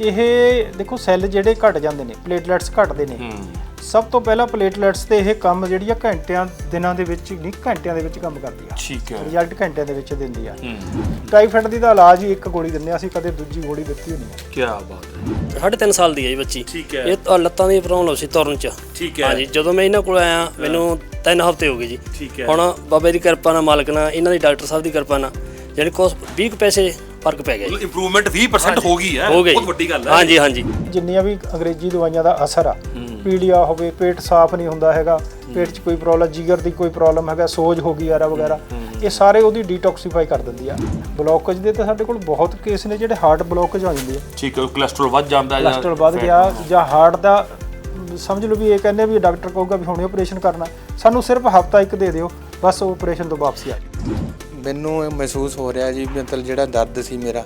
ਇਹ ਦੇਖੋ ਸੈੱਲ ਜਿਹੜੇ ਘਟ ਜਾਂਦੇ ਨੇ ਪਲੇਟਲੈਟਸ ਘਟਦੇ ਨੇ। ਸਭ ਤੋਂ ਪਹਿਲਾਂ ਪਲੇਟਲੈਟਸ ਤੇ ਇਹ ਕੰਮ ਜਿਹੜੀ ਆ ਘੰਟਿਆਂ ਦਿਨਾਂ ਦੇ ਵਿੱਚ ਨਹੀਂ ਘੰਟਿਆਂ ਦੇ ਵਿੱਚ ਕੰਮ ਕਰਦੀ ਆ। ਠੀਕ ਹੈ। ਰਿਜ਼ਲਟ ਘੰਟਿਆਂ ਦੇ ਵਿੱਚ ਦਿੰਦੀ ਆ। ਹੂੰ। ਟਾਈਫਾਇਡ ਦੀ ਤਾਂ ਇਲਾਜ ਹੀ ਇੱਕ ਗੋਲੀ ਦਿੰਦੇ ਆ ਅਸੀਂ ਕਦੇ ਦੂਜੀ ਗੋਲੀ ਦਿੱਤੀ ਹੋਣੀ ਆ। ਕੀ ਬਾਤ ਹੈ। ਸਾਢੇ ਤਿੰਨ ਸਾਲ ਦੀ ਹੈ ਜੀ ਬੱਚੀ। ਠੀਕ ਹੈ। ਇਹ ਤਾਂ ਲੱਤਾਂ ਦੀ ਪ੍ਰੋਬਲਮ ਸੀ ਤੁਰਨ ਚ। ਠੀਕ ਹੈ। ਹਾਂਜੀ ਜਦੋਂ ਮੈਂ ਇਹਨਾਂ ਕੋਲ ਆਇਆ ਮੈਨੂੰ ਤਿੰਨ ਹਫ਼ਤੇ ਹੋ ਗਏ ਜੀ। ਠੀਕ ਹੈ। ਹੁਣ ਬਾਬੇ ਦੀ ਕਿਰਪਾ ਨਾਲ ਮਾਲਕ ਨਾਲ ਇਹਨਾਂ ਦੀ ਡਾਕਟਰ ਸਾਹਿਬ ਦੀ ਕਿਰਪਾ ਨਾਲ ਜਿਹੜੇ ਕੋਸ 20 ਕੁ ਪੈਸੇ ਫ਼ਰਕ ਪੈ ਗਿਆ ਜੀ। ਇੰਪਰੂਵਮੈਂਟ 20% ਹੋ ਗਈ ਹੈ। ਹੋ ਗਈ। ਬਹੁਤ ਵੱਡੀ ਗੱਲ ਹੈ। ਹਾਂਜੀ ਹਾਂਜੀ। ਜਿੰਨੀਆਂ ਵੀ ਅੰਗਰੇਜ਼ੀ ਦਵਾਈਆਂ ਦਾ ਅਸਰ ਆ ਪੀਲੀਆ ਹੋਵੇ ਪੇਟ ਸਾਫ਼ ਨਹੀਂ ਹੁੰਦਾ ਹੈਗਾ ਪੇਟ 'ਚ ਕੋਈ ਪ੍ਰੋਬਲਮ ਜਿਗਰ ਦੀ ਕੋਈ ਪ੍ਰੋਬਲਮ ਹੈਗਾ ਸੋਜ ਹੋ ਗਈ ਯਾਰਾ ਵਗੈਰਾ ਇਹ ਸਾਰੇ ਉਹਦੀ ਡੀਟੌਕਸੀਫਾਈ ਕਰ ਦਿੰਦੀ ਆ। ਬਲੋਕੇਜ ਦੇ ਤਾਂ ਸਾਡੇ ਕੋਲ ਬਹੁਤ ਕੇਸ ਨੇ ਜਿਹੜੇ ਹਾਰਟ ਬਲੋਕੇਜ ਹੋ ਜਾਂਦੀ ਆ। ਠੀਕ ਹੈ ਕੋਲੇਸਟ੍ਰੋਲ ਵੱਧ ਜਾਂਦਾ ਹੈ ਜਾਂ ਕੋਲੇਸਟ੍ਰੋਲ ਵੱਧ ਗਿਆ ਜਾਂ ਹਾਰਟ ਦਾ ਅਮ, ਸਮਝ ਲਓ ਵੀ ਇਹ ਕਹਿੰਦੇ ਆ ਵੀ ਡਾਕਟਰ ਕਹੂਗਾ ਵੀ ਹੁਣੇ ਆਪਰੇਸ਼ਨ ਕਰਨਾ। ਸਾਨੂੰ ਸਿਰਫ ਹਫਤਾ ਇੱਕ ਦੇ ਦਿਓ ਬਸ ਉਹ ਆਪਰੇਸ਼ਨ ਤੋਂ ਵਾਪਸੀ ਆ ਜਾਓ। ਮੈਨੂੰ ਇਹ ਮਹਿਸੂਸ ਹੋ ਰਿਹਾ ਜੀ ਮਤਲਬ ਜਿਹੜਾ ਦਰਦ ਸੀ ਮੇਰਾ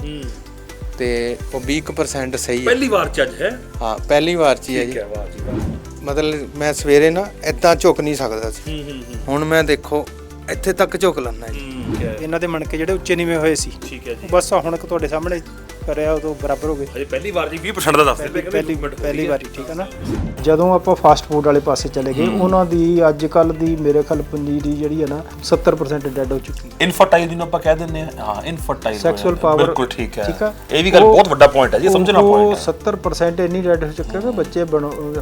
ਤੇ ਉਹ 20% ਸਹੀ ਹੈ। ਪਹਿਲੀ ਵਾਰ ਚ ਅੱਜ ਹੈ? ਹਾਂ ਪਹਿਲੀ ਵਾਰ ਚ ਹੀ ਹੈ ਠੀਕ ਜੀ। ਹੈ ਵਾਹ ਜੀ ਵਾਹ। ਮਤਲਬ ਮੈਂ ਸਵੇਰੇ ਨਾ ਇਦਾਂ ਝੁਕ ਨਹੀਂ ਸਕਦਾ ਸੀ। ਹੂੰ ਹੂੰ ਹੁਣ ਮੈਂ ਦੇਖੋ ਇੱਥੇ ਤੱਕ ਝੁਕ ਲੈਣਾ ਜੀ। ਠੀਕ ਹੈ। ਇਹਨਾਂ ਦੇ ਮਣਕੇ ਜਿਹੜੇ ਉੱਚੇ ਨੀਵੇਂ ਹੋਏ ਸੀ। ਠੀਕ ਹੈ ਜੀ। ਬਸ ਆਹ ਹੁਣ ਇੱਕ ਤੁਹਾਡੇ ਸਾਹਮਣੇ ਕਰਿਆ ਉਦੋਂ ਬਰਾਬਰ ਹੋ ਗਏ। ਅਜੇ ਪਹਿਲੀ ਵਾਰ ਜੀ 20% ਦਾ ਦੱਸਦੇ ਪਏ ਪਹਿਲੀ ਪਹਿਲੀ ਵਾਰੀ ਠੀਕ ਹੈ ਨਾ? ਜਦੋਂ ਆਪਾਂ ਫਾਸਟ ਫੂਡ ਵਾਲੇ ਪਾਸੇ ਚਲੇ ਗਏ ਉਹਨਾਂ ਦੀ ਅੱਜ ਕੱਲ ਦੀ ਮੇਰੇ ਖਿਆਲ ਪਨੀਰੀ ਜਿਹੜੀ ਹੈ ਨਾ 70% ਡੈਡ ਹੋ ਚੁੱਕੀ ਹੈ। ਇਨਫਰਟਾਈਲ ਜਿਹਨੂੰ ਆਪਾਂ ਕਹਿ ਦਿੰਦੇ ਆ ਹਾਂ ਇਨਫਰਟਾਈਲ ਸੈਕਸੁਅਲ ਪਾਵਰ ਬਿਲਕੁਲ ਠੀਕ ਹੈ। ਠੀਕ ਆ? ਇਹ ਵੀ ਗੱਲ ਬਹੁਤ ਵੱਡਾ ਪੁਆਇੰਟ ਹੈ ਜੀ ਸਮਝਣਾ ਪੁਆਇੰਟ ਹੈ। 70% ਇੰਨੀ ਡੈਡ ਹੋ ਚੁੱਕੇ ਕਿ ਬੱਚੇ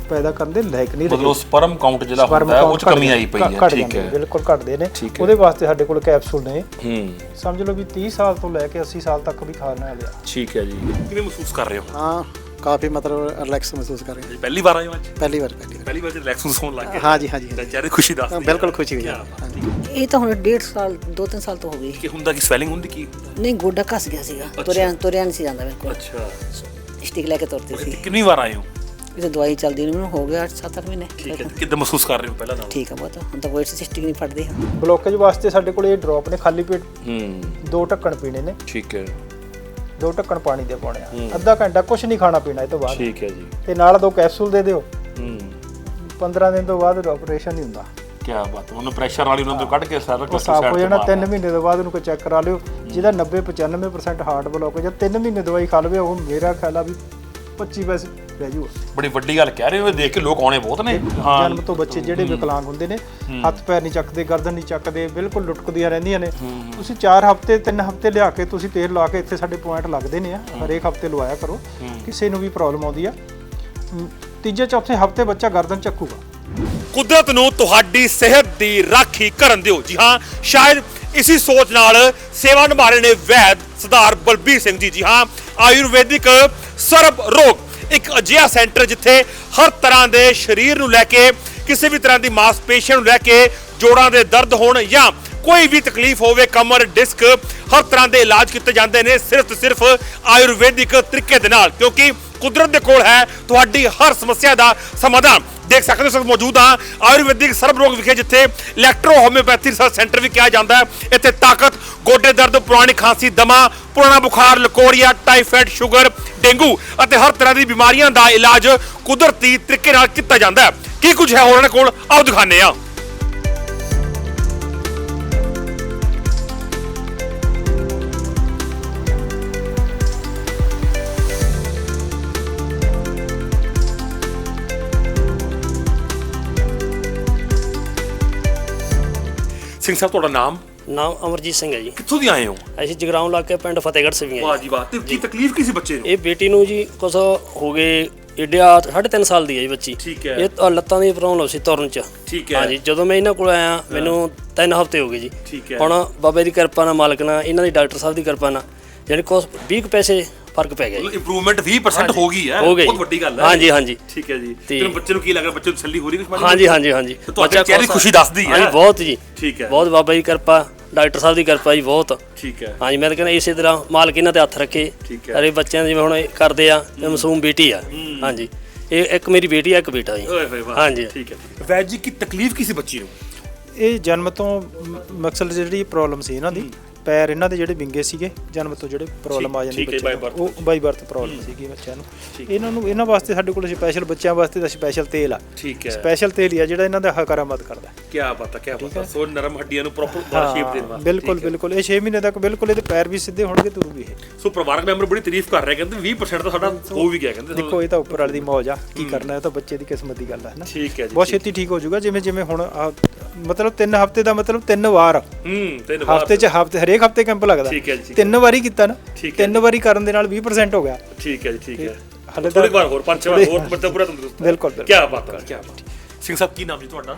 ਪੈਦਾ ਕਰਨ ਦੇ ਲਾਇਕ ਨਹੀਂ ਮਤਲਬ ਸਪਰਮ ਕਾਊਂਟ ਜਿਹੜਾ ਹੁੰਦਾ ਹੈ ਉਹ ਚ ਕਮੀ ਆਈ ਪਈ ਹੈ। ਠੀਕ ਹੈ। ਬਿਲਕੁਲ ਘਟਦੇ ਨੇ। ਹੈ। ਉਹਦੇ ਵਾਸਤੇ ਸਾਡੇ ਕੋਲ ਕੈਪਸੂਲ ਨੇ। ਹੂੰ। ਸਮਝ ਲਓ ਵੀ 30 ਸਾਲ ਤੋਂ ਲੈ ਕੇ 80 ਸਾਲ ਤੱਕ ਵੀ ਖਾਣ ਵਾਲੇ ਆ। ਠੀਕ ਹੈ ਜੀ। ਕਿਵੇਂ ਮਹਿਸੂਸ ਕਰ ਰਹੇ ਹੋ? ਹਾਂ ਕਾਫੀ ਮਤਲਬ ਰਿਲੈਕਸ ਮਹਿਸੂਸ ਕਰ ਰਹੇ ਹਾਂ। ਪਹਿਲੀ ਵਾਰ ਆਏ ਹੋ ਪਹਿਲੀ ਵਾਰ ਪਹਿਲੀ ਵਾਰ। ਪਹਿਲੀ ਵਾਰ ਰਿਲੈਕਸ ਹੋਣ ਲੱਗ ਗਿਆ। ਹਾਂਜੀ ਹਾਂਜੀ ਹਾਂਜੀ। ਚਿਹਰੇ ਖੁਸ਼ੀ ਦੱਸ ਬਿਲਕੁਲ ਖੁਸ਼ੀ ਹੋਈ ਹੈ ਇਹ ਤਾਂ ਹੁਣ 1.5 ਸਾਲ 2-3 ਸਾਲ ਤੋਂ ਹੋ ਗਈ। ਕਿ ਹੁੰਦਾ ਕਿ ਸਵੈਲਿੰਗ ਹੁੰਦੀ ਕੀ? ਨਹੀਂ ਗੋਡਾ ਘਸ ਗਿਆ ਸੀਗਾ। ਤੁਰਿਆ ਤੁਰਿਆ ਨਹੀਂ ਸੀ ਜਾਂਦਾ ਬਿਲਕੁਲ। ਅੱਛਾ। ਸਟਿਕ ਲੈ ਕੇ ਤੁਰਦੀ ਸੀ। ਕਿੰਨੀ ਵਾਰ ਆਏ ਹੋ? ਇਹ ਤਾਂ ਦਵਾਈ ਚੱਲਦੀ ਨੂੰ ਮੈਨੂੰ ਹੋ ਗਿਆ 7-8 ਠੀਕ ਹੈ। ਕਿੱਦਾਂ ਮਹਿਸੂਸ ਕਰ ਰਹੇ ਹੋ ਪਹਿਲਾਂ ਨਾਲ? ਠੀਕ ਆ ਬਹੁਤ। ਹੁਣ ਤਾਂ ਕੋਈ ਸਟਿਕ ਨਹੀਂ ਫੜਦੀ ਬਲੋਕੇਜ ਵਾਸਤੇ ਸਾਡੇ ਕੋਲ ਇਹ ਡ੍ਰੌਪ ਨੇ ਖਾਲੀ ਪੇਟ। ਹੂੰ। ਦੋ ਢੱਕਣ ਪੀਣੇ ਨੇ। ਠੀਕ ਹੈ। ਦੋ ਢੱਕਣ ਪਾਣੀ ਦੇ ਪਾਉਣੇ ਆ। ਅੱਧਾ ਘੰਟਾ ਕੁਝ ਨਹੀਂ ਖਾਣਾ ਪੀਣਾ ਇਹ ਤੋਂ ਬਾਅਦ। ਠੀਕ ਹੈ ਜੀ। ਤੇ ਨਾਲ ਦੋ ਕੈਪਸੂਲ ਦੇ ਦਿਓ। ਹੂੰ। 15 ਦਿਨ ਤੋਂ ਬਾਅਦ ਆਪਰੇਸ਼ਨ ਨਹੀਂ ਹੁੰਦਾ। ਕੀ ਬਾਤ ਹੈ। ਉਹਨੂੰ ਪ੍ਰੈਸ਼ਰ ਵਾਲੀ ਉਹਨਾਂ ਤੋਂ ਕੱਢ ਕੇ ਸਾਰਾ ਕੁਝ ਸਾਫ਼ ਹੋ ਜਾਣਾ 3 ਮਹੀਨੇ ਤੋਂ ਬਾਅਦ ਉਹਨੂੰ ਕੋਈ ਚੈੱਕ ਕਰਾ ਲਿਓ। ਜਿਹਦਾ 90 95% ਹਾਰਟ ਬਲੋਕ ਜਾਂ 3 ਮਹੀਨੇ ਦਵਾਈ ਖਾ ਲਵੇ ਉਹ ਮੇਰਾ ਖਿਆਲ ਆ ਵੀ 25 ਪੈਸੇ ਰਹਿ ਜੂਗਾ। ਬੜੀ ਵੱਡੀ ਗੱਲ ਕਹਿ ਰਹੇ ਹੋ ਇਹ ਦੇਖ ਕੇ ਲੋਕ ਆਉਣੇ ਬਹੁਤ ਨੇ। ਜਨਮ ਤੋਂ ਬੱਚੇ ਜਿਹੜੇ ਵਿਕਲਾਂਗ ਹੁੰਦੇ ਨੇ ਹੱਥ ਪੈਰ ਨਹੀਂ ਚੱਕਦੇ ਗਰਦਨ ਨਹੀਂ ਚੱਕਦੇ ਬਿਲਕੁਲ ਲੁਟਕਦੀਆਂ ਰਹਿੰਦੀਆਂ ਨੇ। ਤੁਸੀਂ 4 ਹਫ਼ਤੇ 3 ਹਫ਼ਤੇ ਲਿਆ ਕੇ ਤੁਸੀਂ ਤੇਲ ਲਾ ਕੇ ਇੱਥੇ ਸਾਡੇ ਪੁਆਇੰਟ ਲੱਗਦੇ ਨੇ ਆ। ਹਰੇਕ ਹਫ਼ਤੇ ਲਵਾਇਆ ਕਰੋ। ਕਿਸੇ ਨੂੰ ਵੀ ਪ੍ਰੋਬਲਮ ਆਉਂਦੀ ਆ। ਤੀਜੇ ਚੌਥੇ ਹਫ਼ਤੇ ਬੱਚਾ ਗਰਦਨ ਚੱਕੂਗਾ। ਕੁਦਰਤ ਨੂੰ ਤੁਹਾਡੀ ਸਿਹਤ ਦੀ ਰਾਖੀ ਕਰਨ ਦਿਓ। ਜੀ ਹਾਂ ਸ਼ਾਇਦ ਇਸੀ ਸੋਚ ਨਾਲ ਸੇਵਾ ਨਿਭਾ ਰਹੇ ਨੇ ਵੈਦ ਸਰਦਾਰ ਬਲਬੀਰ ਸਿੰਘ ਜੀ। ਜੀ ਹਾਂ ਆਯੁਰਵੈਦਿਕ ਸਰਬ ਰੋਗ ਇੱਕ ਅਜਿਹਾ ਸੈਂਟਰ ਜਿੱਥੇ ਹਰ ਤਰ੍ਹਾਂ ਦੇ ਸਰੀਰ ਨੂੰ ਲੈ ਕੇ, ਕਿਸੇ ਵੀ ਤਰ੍ਹਾਂ ਦੀ ਮਾਸਪੇਸ਼ੀਆਂ ਨੂੰ ਲੈ ਕੇ ਜੋੜਾਂ ਦੇ ਦਰਦ ਹੋਣ ਜਾਂ ਕੋਈ ਵੀ ਤਕਲੀਫ ਹੋਵੇ, ਕਮਰ, ਡਿਸਕ, ਹਰ ਤਰ੍ਹਾਂ ਦੇ ਇਲਾਜ ਕੀਤੇ ਜਾਂਦੇ ਨੇ ਸਿਰਫ ਤੇ ਸਿਰਫ ਆਯੁਰਵੈਦਿਕ ਤਰੀਕੇ ਦੇ ਨਾਲ, ਕਿਉਂਕਿ ਕੁਦਰਤ ਦੇ ਕੋਲ ਹੈ, ਤੁਹਾਡੀ ਹਰ ਸਮੱਸਿਆ ਦਾ ਸਮਾਧਾਨ। ਦੇਖ ਸਕਦੇ ਹੋ ਇਸ ਮੌਜੂਦ ਹਾਂ ਆਯੁਰਵੈਦਿਕ ਸਰਬ ਰੋਗ ਵਿਖੇ, ਜਿੱਥੇ ਇਲੈਕਟ੍ਰੋ ਹੋਮਿਓਪੈਥੀ ਰਿਸਰਚ ਸੈਂਟਰ ਵੀ ਕਿਹਾ ਜਾਂਦਾ ਹੈ। ਇੱਥੇ ਤਾਕਤ, ਗੋਡੇ ਦਰਦ, ਪੁਰਾਣੀ ਖਾਂਸੀ, ਦਮਾ, ਪੁਰਾਣਾ ਬੁਖਾਰ, ਲਕੋਰੀਆ ਟਾਈਫਾਇਡ ਸ਼ੂਗਰ ਡੇਂਗੂ ਅਤੇ ਹਰ ਤਰ੍ਹਾਂ ਦੀ ਬਿਮਾਰੀਆਂ ਦਾ ਇਲਾਜ ਕੁਦਰਤੀ ਤਰੀਕੇ ਨਾਲ ਕੀਤਾ ਜਾਂਦਾ ਹੈ। ਕੀ ਕੁਝ ਹੈ ਉਹਨਾਂ ਕੋਲ? ਆਓ ਦਿਖਾਉਂਦੇ ਹਾਂ। ਸਿੰਘ ਸਾਹਿਬ ਤੁਹਾਡਾ ਨਾਮ? ਨਾਮ ਅਮਰਜੀਤ ਸਿੰਘ ਹੈ ਜੀ। ਕਿੱਥੋਂ ਦੀ ਆਏ ਹੋ? ਅਸੀਂ ਜਗਰਾਉਂ ਲਾ ਕੇ ਪਿੰਡ ਫਤਿਹਗੜ੍ਹ ਸਵੀਆਂ ਵਾਹ ਜੀ ਵਾਹ। ਤੇ ਕੀ ਤਕਲੀਫ ਕੀ ਸੀ ਬੱਚੇ ਨੂੰ? ਇਹ ਬੇਟੀ ਨੂੰ ਜੀ ਕੁਛ ਹੋ ਗਏ ਸਾਢੇ ਤਿੰਨ ਸਾਲ ਦੀ ਹੈ ਜੀ ਬੱਚੀ। ਠੀਕ ਹੈ। ਇਹ ਤਾਂ ਲੱਤਾਂ ਦੀ ਪ੍ਰੋਬਲਮ ਸੀ ਤੁਰਨ ਚ। ਠੀਕ ਹੈ। ਹਾਂਜੀ ਜਦੋਂ ਮੈਂ ਇਹਨਾਂ ਕੋਲ ਆਇਆ ਮੈਨੂੰ ਤਿੰਨ ਹਫ਼ਤੇ ਹੋ ਗਏ ਜੀ। ਠੀਕ ਹੈ। ਹੁਣ ਬਾਬੇ ਦੀ ਕਿਰਪਾ ਨਾਲ ਮਾਲਕ ਨਾਲ ਇਹਨਾਂ ਦੀ ਡਾਕਟਰ ਸਾਹਿਬ ਦੀ ਕਿਰਪਾ ਨਾਲ ਜਿਹੜੇ ਕੋਸ 20 ਕੁ ਪੈਸੇ ਫ਼ਰਕ ਪੈ ਗਿਆ ਜੀ। ਇੰਪਰੂਵਮੈਂਟ 20% ਹੋ ਗਈ ਹੈ। ਹੋ ਗਈ। ਬਹੁਤ ਵੱਡੀ ਗੱਲ ਹੈ। ਹਾਂਜੀ, ਹਾਂਜੀ। ਠੀਕ ਹੈ ਜੀ। ਤੇ- ਬੱਚੇ ਨੂੰ ਕੀ ਲੱਗ ਰਿਹਾ? ਬੱਚੇ ਨੂੰ ਤਸੱਲੀ ਹੋ ਰਹੀ ਕੁਝ ਹਾਂਜੀ ਹਾਂਜੀ ਹਾਂਜੀ। ਬੱਚਾ ਚਿਹਰੇ ਕੋਸਾ- ਖੁਸ਼ੀ ਦੱਸਦੀ ਹੈ। ਹਾਂਜੀ ਬਹੁਤ ਜੀ। ਠੀਕ ਹੈ। ਬਹੁਤ ਬਾਬਾ ਜੀ ਦੀ ਕਿਰਪਾ ਡਾਕਟਰ ਸਾਹਿਬ ਦੀ ਕਿਰਪਾ ਜੀ ਬਹੁਤ। ਠੀਕ ਹੈ। ਹਾਂਜੀ ਮੈਂ ਤਾਂ ਕਹਿੰਦਾ ਇਸੇ ਤਰ੍ਹਾਂ ਮਾਲਕ ਇਹਨਾਂ ਤੇ ਹੱਥ ਰੱਖੇ। ਠੀਕ ਹੈ। ਅਰੇ ਬੱਚਿਆਂ ਦੇ ਜਿਵੇਂ ਹੁਣ ਇਹ ਕਰਦੇ ਆ ਇਹ ਮਾਸੂਮ ਬੇਟੀ ਆ। ਹਾਂਜੀ। ਇਹ ਇੱਕ ਮੇਰੀ ਬੇਟੀ ਆ ਇੱਕ ਬੇਟਾ ਜੀ। ਓਏ ਹੋਏ ਵਾਹ। ਹਾਂਜੀ। ਠੀਕ ਹੈ। ਵੈਦ ਜੀ ਕੀ ਤਕਲੀਫ ਕੀ ਸੀ ਬੱਚੀ ਨੂੰ? ਇਹ ਜਨਮ ਤੋਂ ਮ- ਮਕਸਦ ਜਿਹੜੀ ਪ੍ਰੋਬਲਮ ਸੀ ਇਹਨਾਂ ਦੀ। ਪੈਰ ਇਹਨਾਂ ਦੇ ਜਿਹੜੇ ਵਿੰਗੇ ਸੀਗੇ ਜਨਮ ਤੋਂ ਜਿਹੜੇ ਪ੍ਰੋਬਲਮ ਆ ਜਾਂਦੀ ਠੀਕ ਹੈ, ਬੱਚੇ by ਨੂੰ, ਉਹ ਬਾਈ ਬਰਥ ਪ੍ਰੋਬਲਮ ਸੀਗੀ ਬੱਚਿਆਂ ਨੂੰ। ਇਹਨਾਂ ਨੂੰ ਇਹਨਾਂ ਵਾਸਤੇ ਸਾਡੇ ਕੋਲ ਸਪੈਸ਼ਲ ਬੱਚਿਆਂ ਵਾਸਤੇ ਦਾ ਸਪੈਸ਼ਲ ਤੇਲ ਆ। ਠੀਕ ਹੈ। ਸਪੈਸ਼ਲ ਤੇਲ ਹੀ ਆ ਜਿਹੜਾ ਇਹਨਾਂ ਦਾ ਹਕਾਰਾਮਦ ਕਰਦਾ। ਕੀ ਪਤਾ ਕੀ ਪਤਾ ਸੋ ਨਰਮ ਹੱਡੀਆਂ ਨੂੰ ਪ੍ਰੋਪਰ ਦੁਬਾਰਾ ਸ਼ੇਪ ਦੇਣ ਵਾਸਤੇ। ਬਿਲਕੁਲ ਬਿਲਕੁਲ। ਇਹ 6 ਮਹੀਨੇ ਤੱਕ ਬਿਲਕੁਲ ਇਹਦੇ ਪੈਰ ਵੀ ਸਿੱਧੇ ਹੋਣਗੇ ਤੁਰੂ ਵੀ ਇਹ। ਸੋ ਪਰਿਵਾਰਕ ਮੈਂਬਰ ਬੜੀ ਤਾਰੀਫ ਕਰ ਰਹੇ ਕਹਿੰਦੇ 20% ਤਾਂ ਸਾਡਾ ਹੋ ਵੀ ਗਿਆ ਕਹਿੰਦੇ। ਦੇਖੋ ਇਹ ਤਾਂ ਉੱਪਰ ਵਾਲੀ ਦੀ ਮੌਜ ਆ। ਕੀ ਕਰਨਾ ਇਹ ਤਾਂ ਬੱਚੇ ਦੀ ਕਿਸਮਤ ਦੀ ਗੱਲ ਹੈ ਨਾ? ਠੀਕ ਹੈ ਜੀ ਬਹੁਤ ਛੇਤੀ ਠੀਕ ਹੋ ਜਾਊਗਾ ਜਿਵੇਂ ਜਿਵੇਂ ਹੁਣ ਆਹ, ਮਤਲਬ 3 ਹਫ਼ਤੇ ਦਾ ਮਤਲਬ 3 ਵਾਰ। ਹੂੰ ਤਿੰਨ ਵਾਰ ਹਫ਼ਤੇ 'ਚ ਹਫ਼ਤੇ ਹਰੇਕ ਹਫ਼ਤੇ ਕੈਂਪ ਲੱਗਦਾ। ਠੀਕ ਹੈ ਜੀ, ਠੀਕ ਤਿੰਨ ਵਾਰੀ ਕੀਤਾ ਨਾ ਠੀਕ ਹੈ ਤਿੰਨ ਵਾਰੀ ਕਰਨ ਦੇ ਨਾਲ 20% ਹੋ ਗਿਆ। ਠੀਕ ਹੈ ਜੀ ਠੀਕ ਹੈ। ਹਲੇ ਥੋੜੀ ਵਾਰ ਹੋਰ ਪੰਜ ਛੇ ਵਾਰ ਹੋਰ ਮਤਲਬ ਪੂਰਾ ਤੰਦਰੁਸਤ। ਬਿਲਕੁਲ ਬਿਲਕੁਲ। ਕੀ ਬਾਤ ਹੈ ਕੀ ਬਾਤ ਸਿੰਘ ਸਾਹਿਬ ਕੀ ਨਾਮ ਜੀ ਤੁਹਾਡਾ?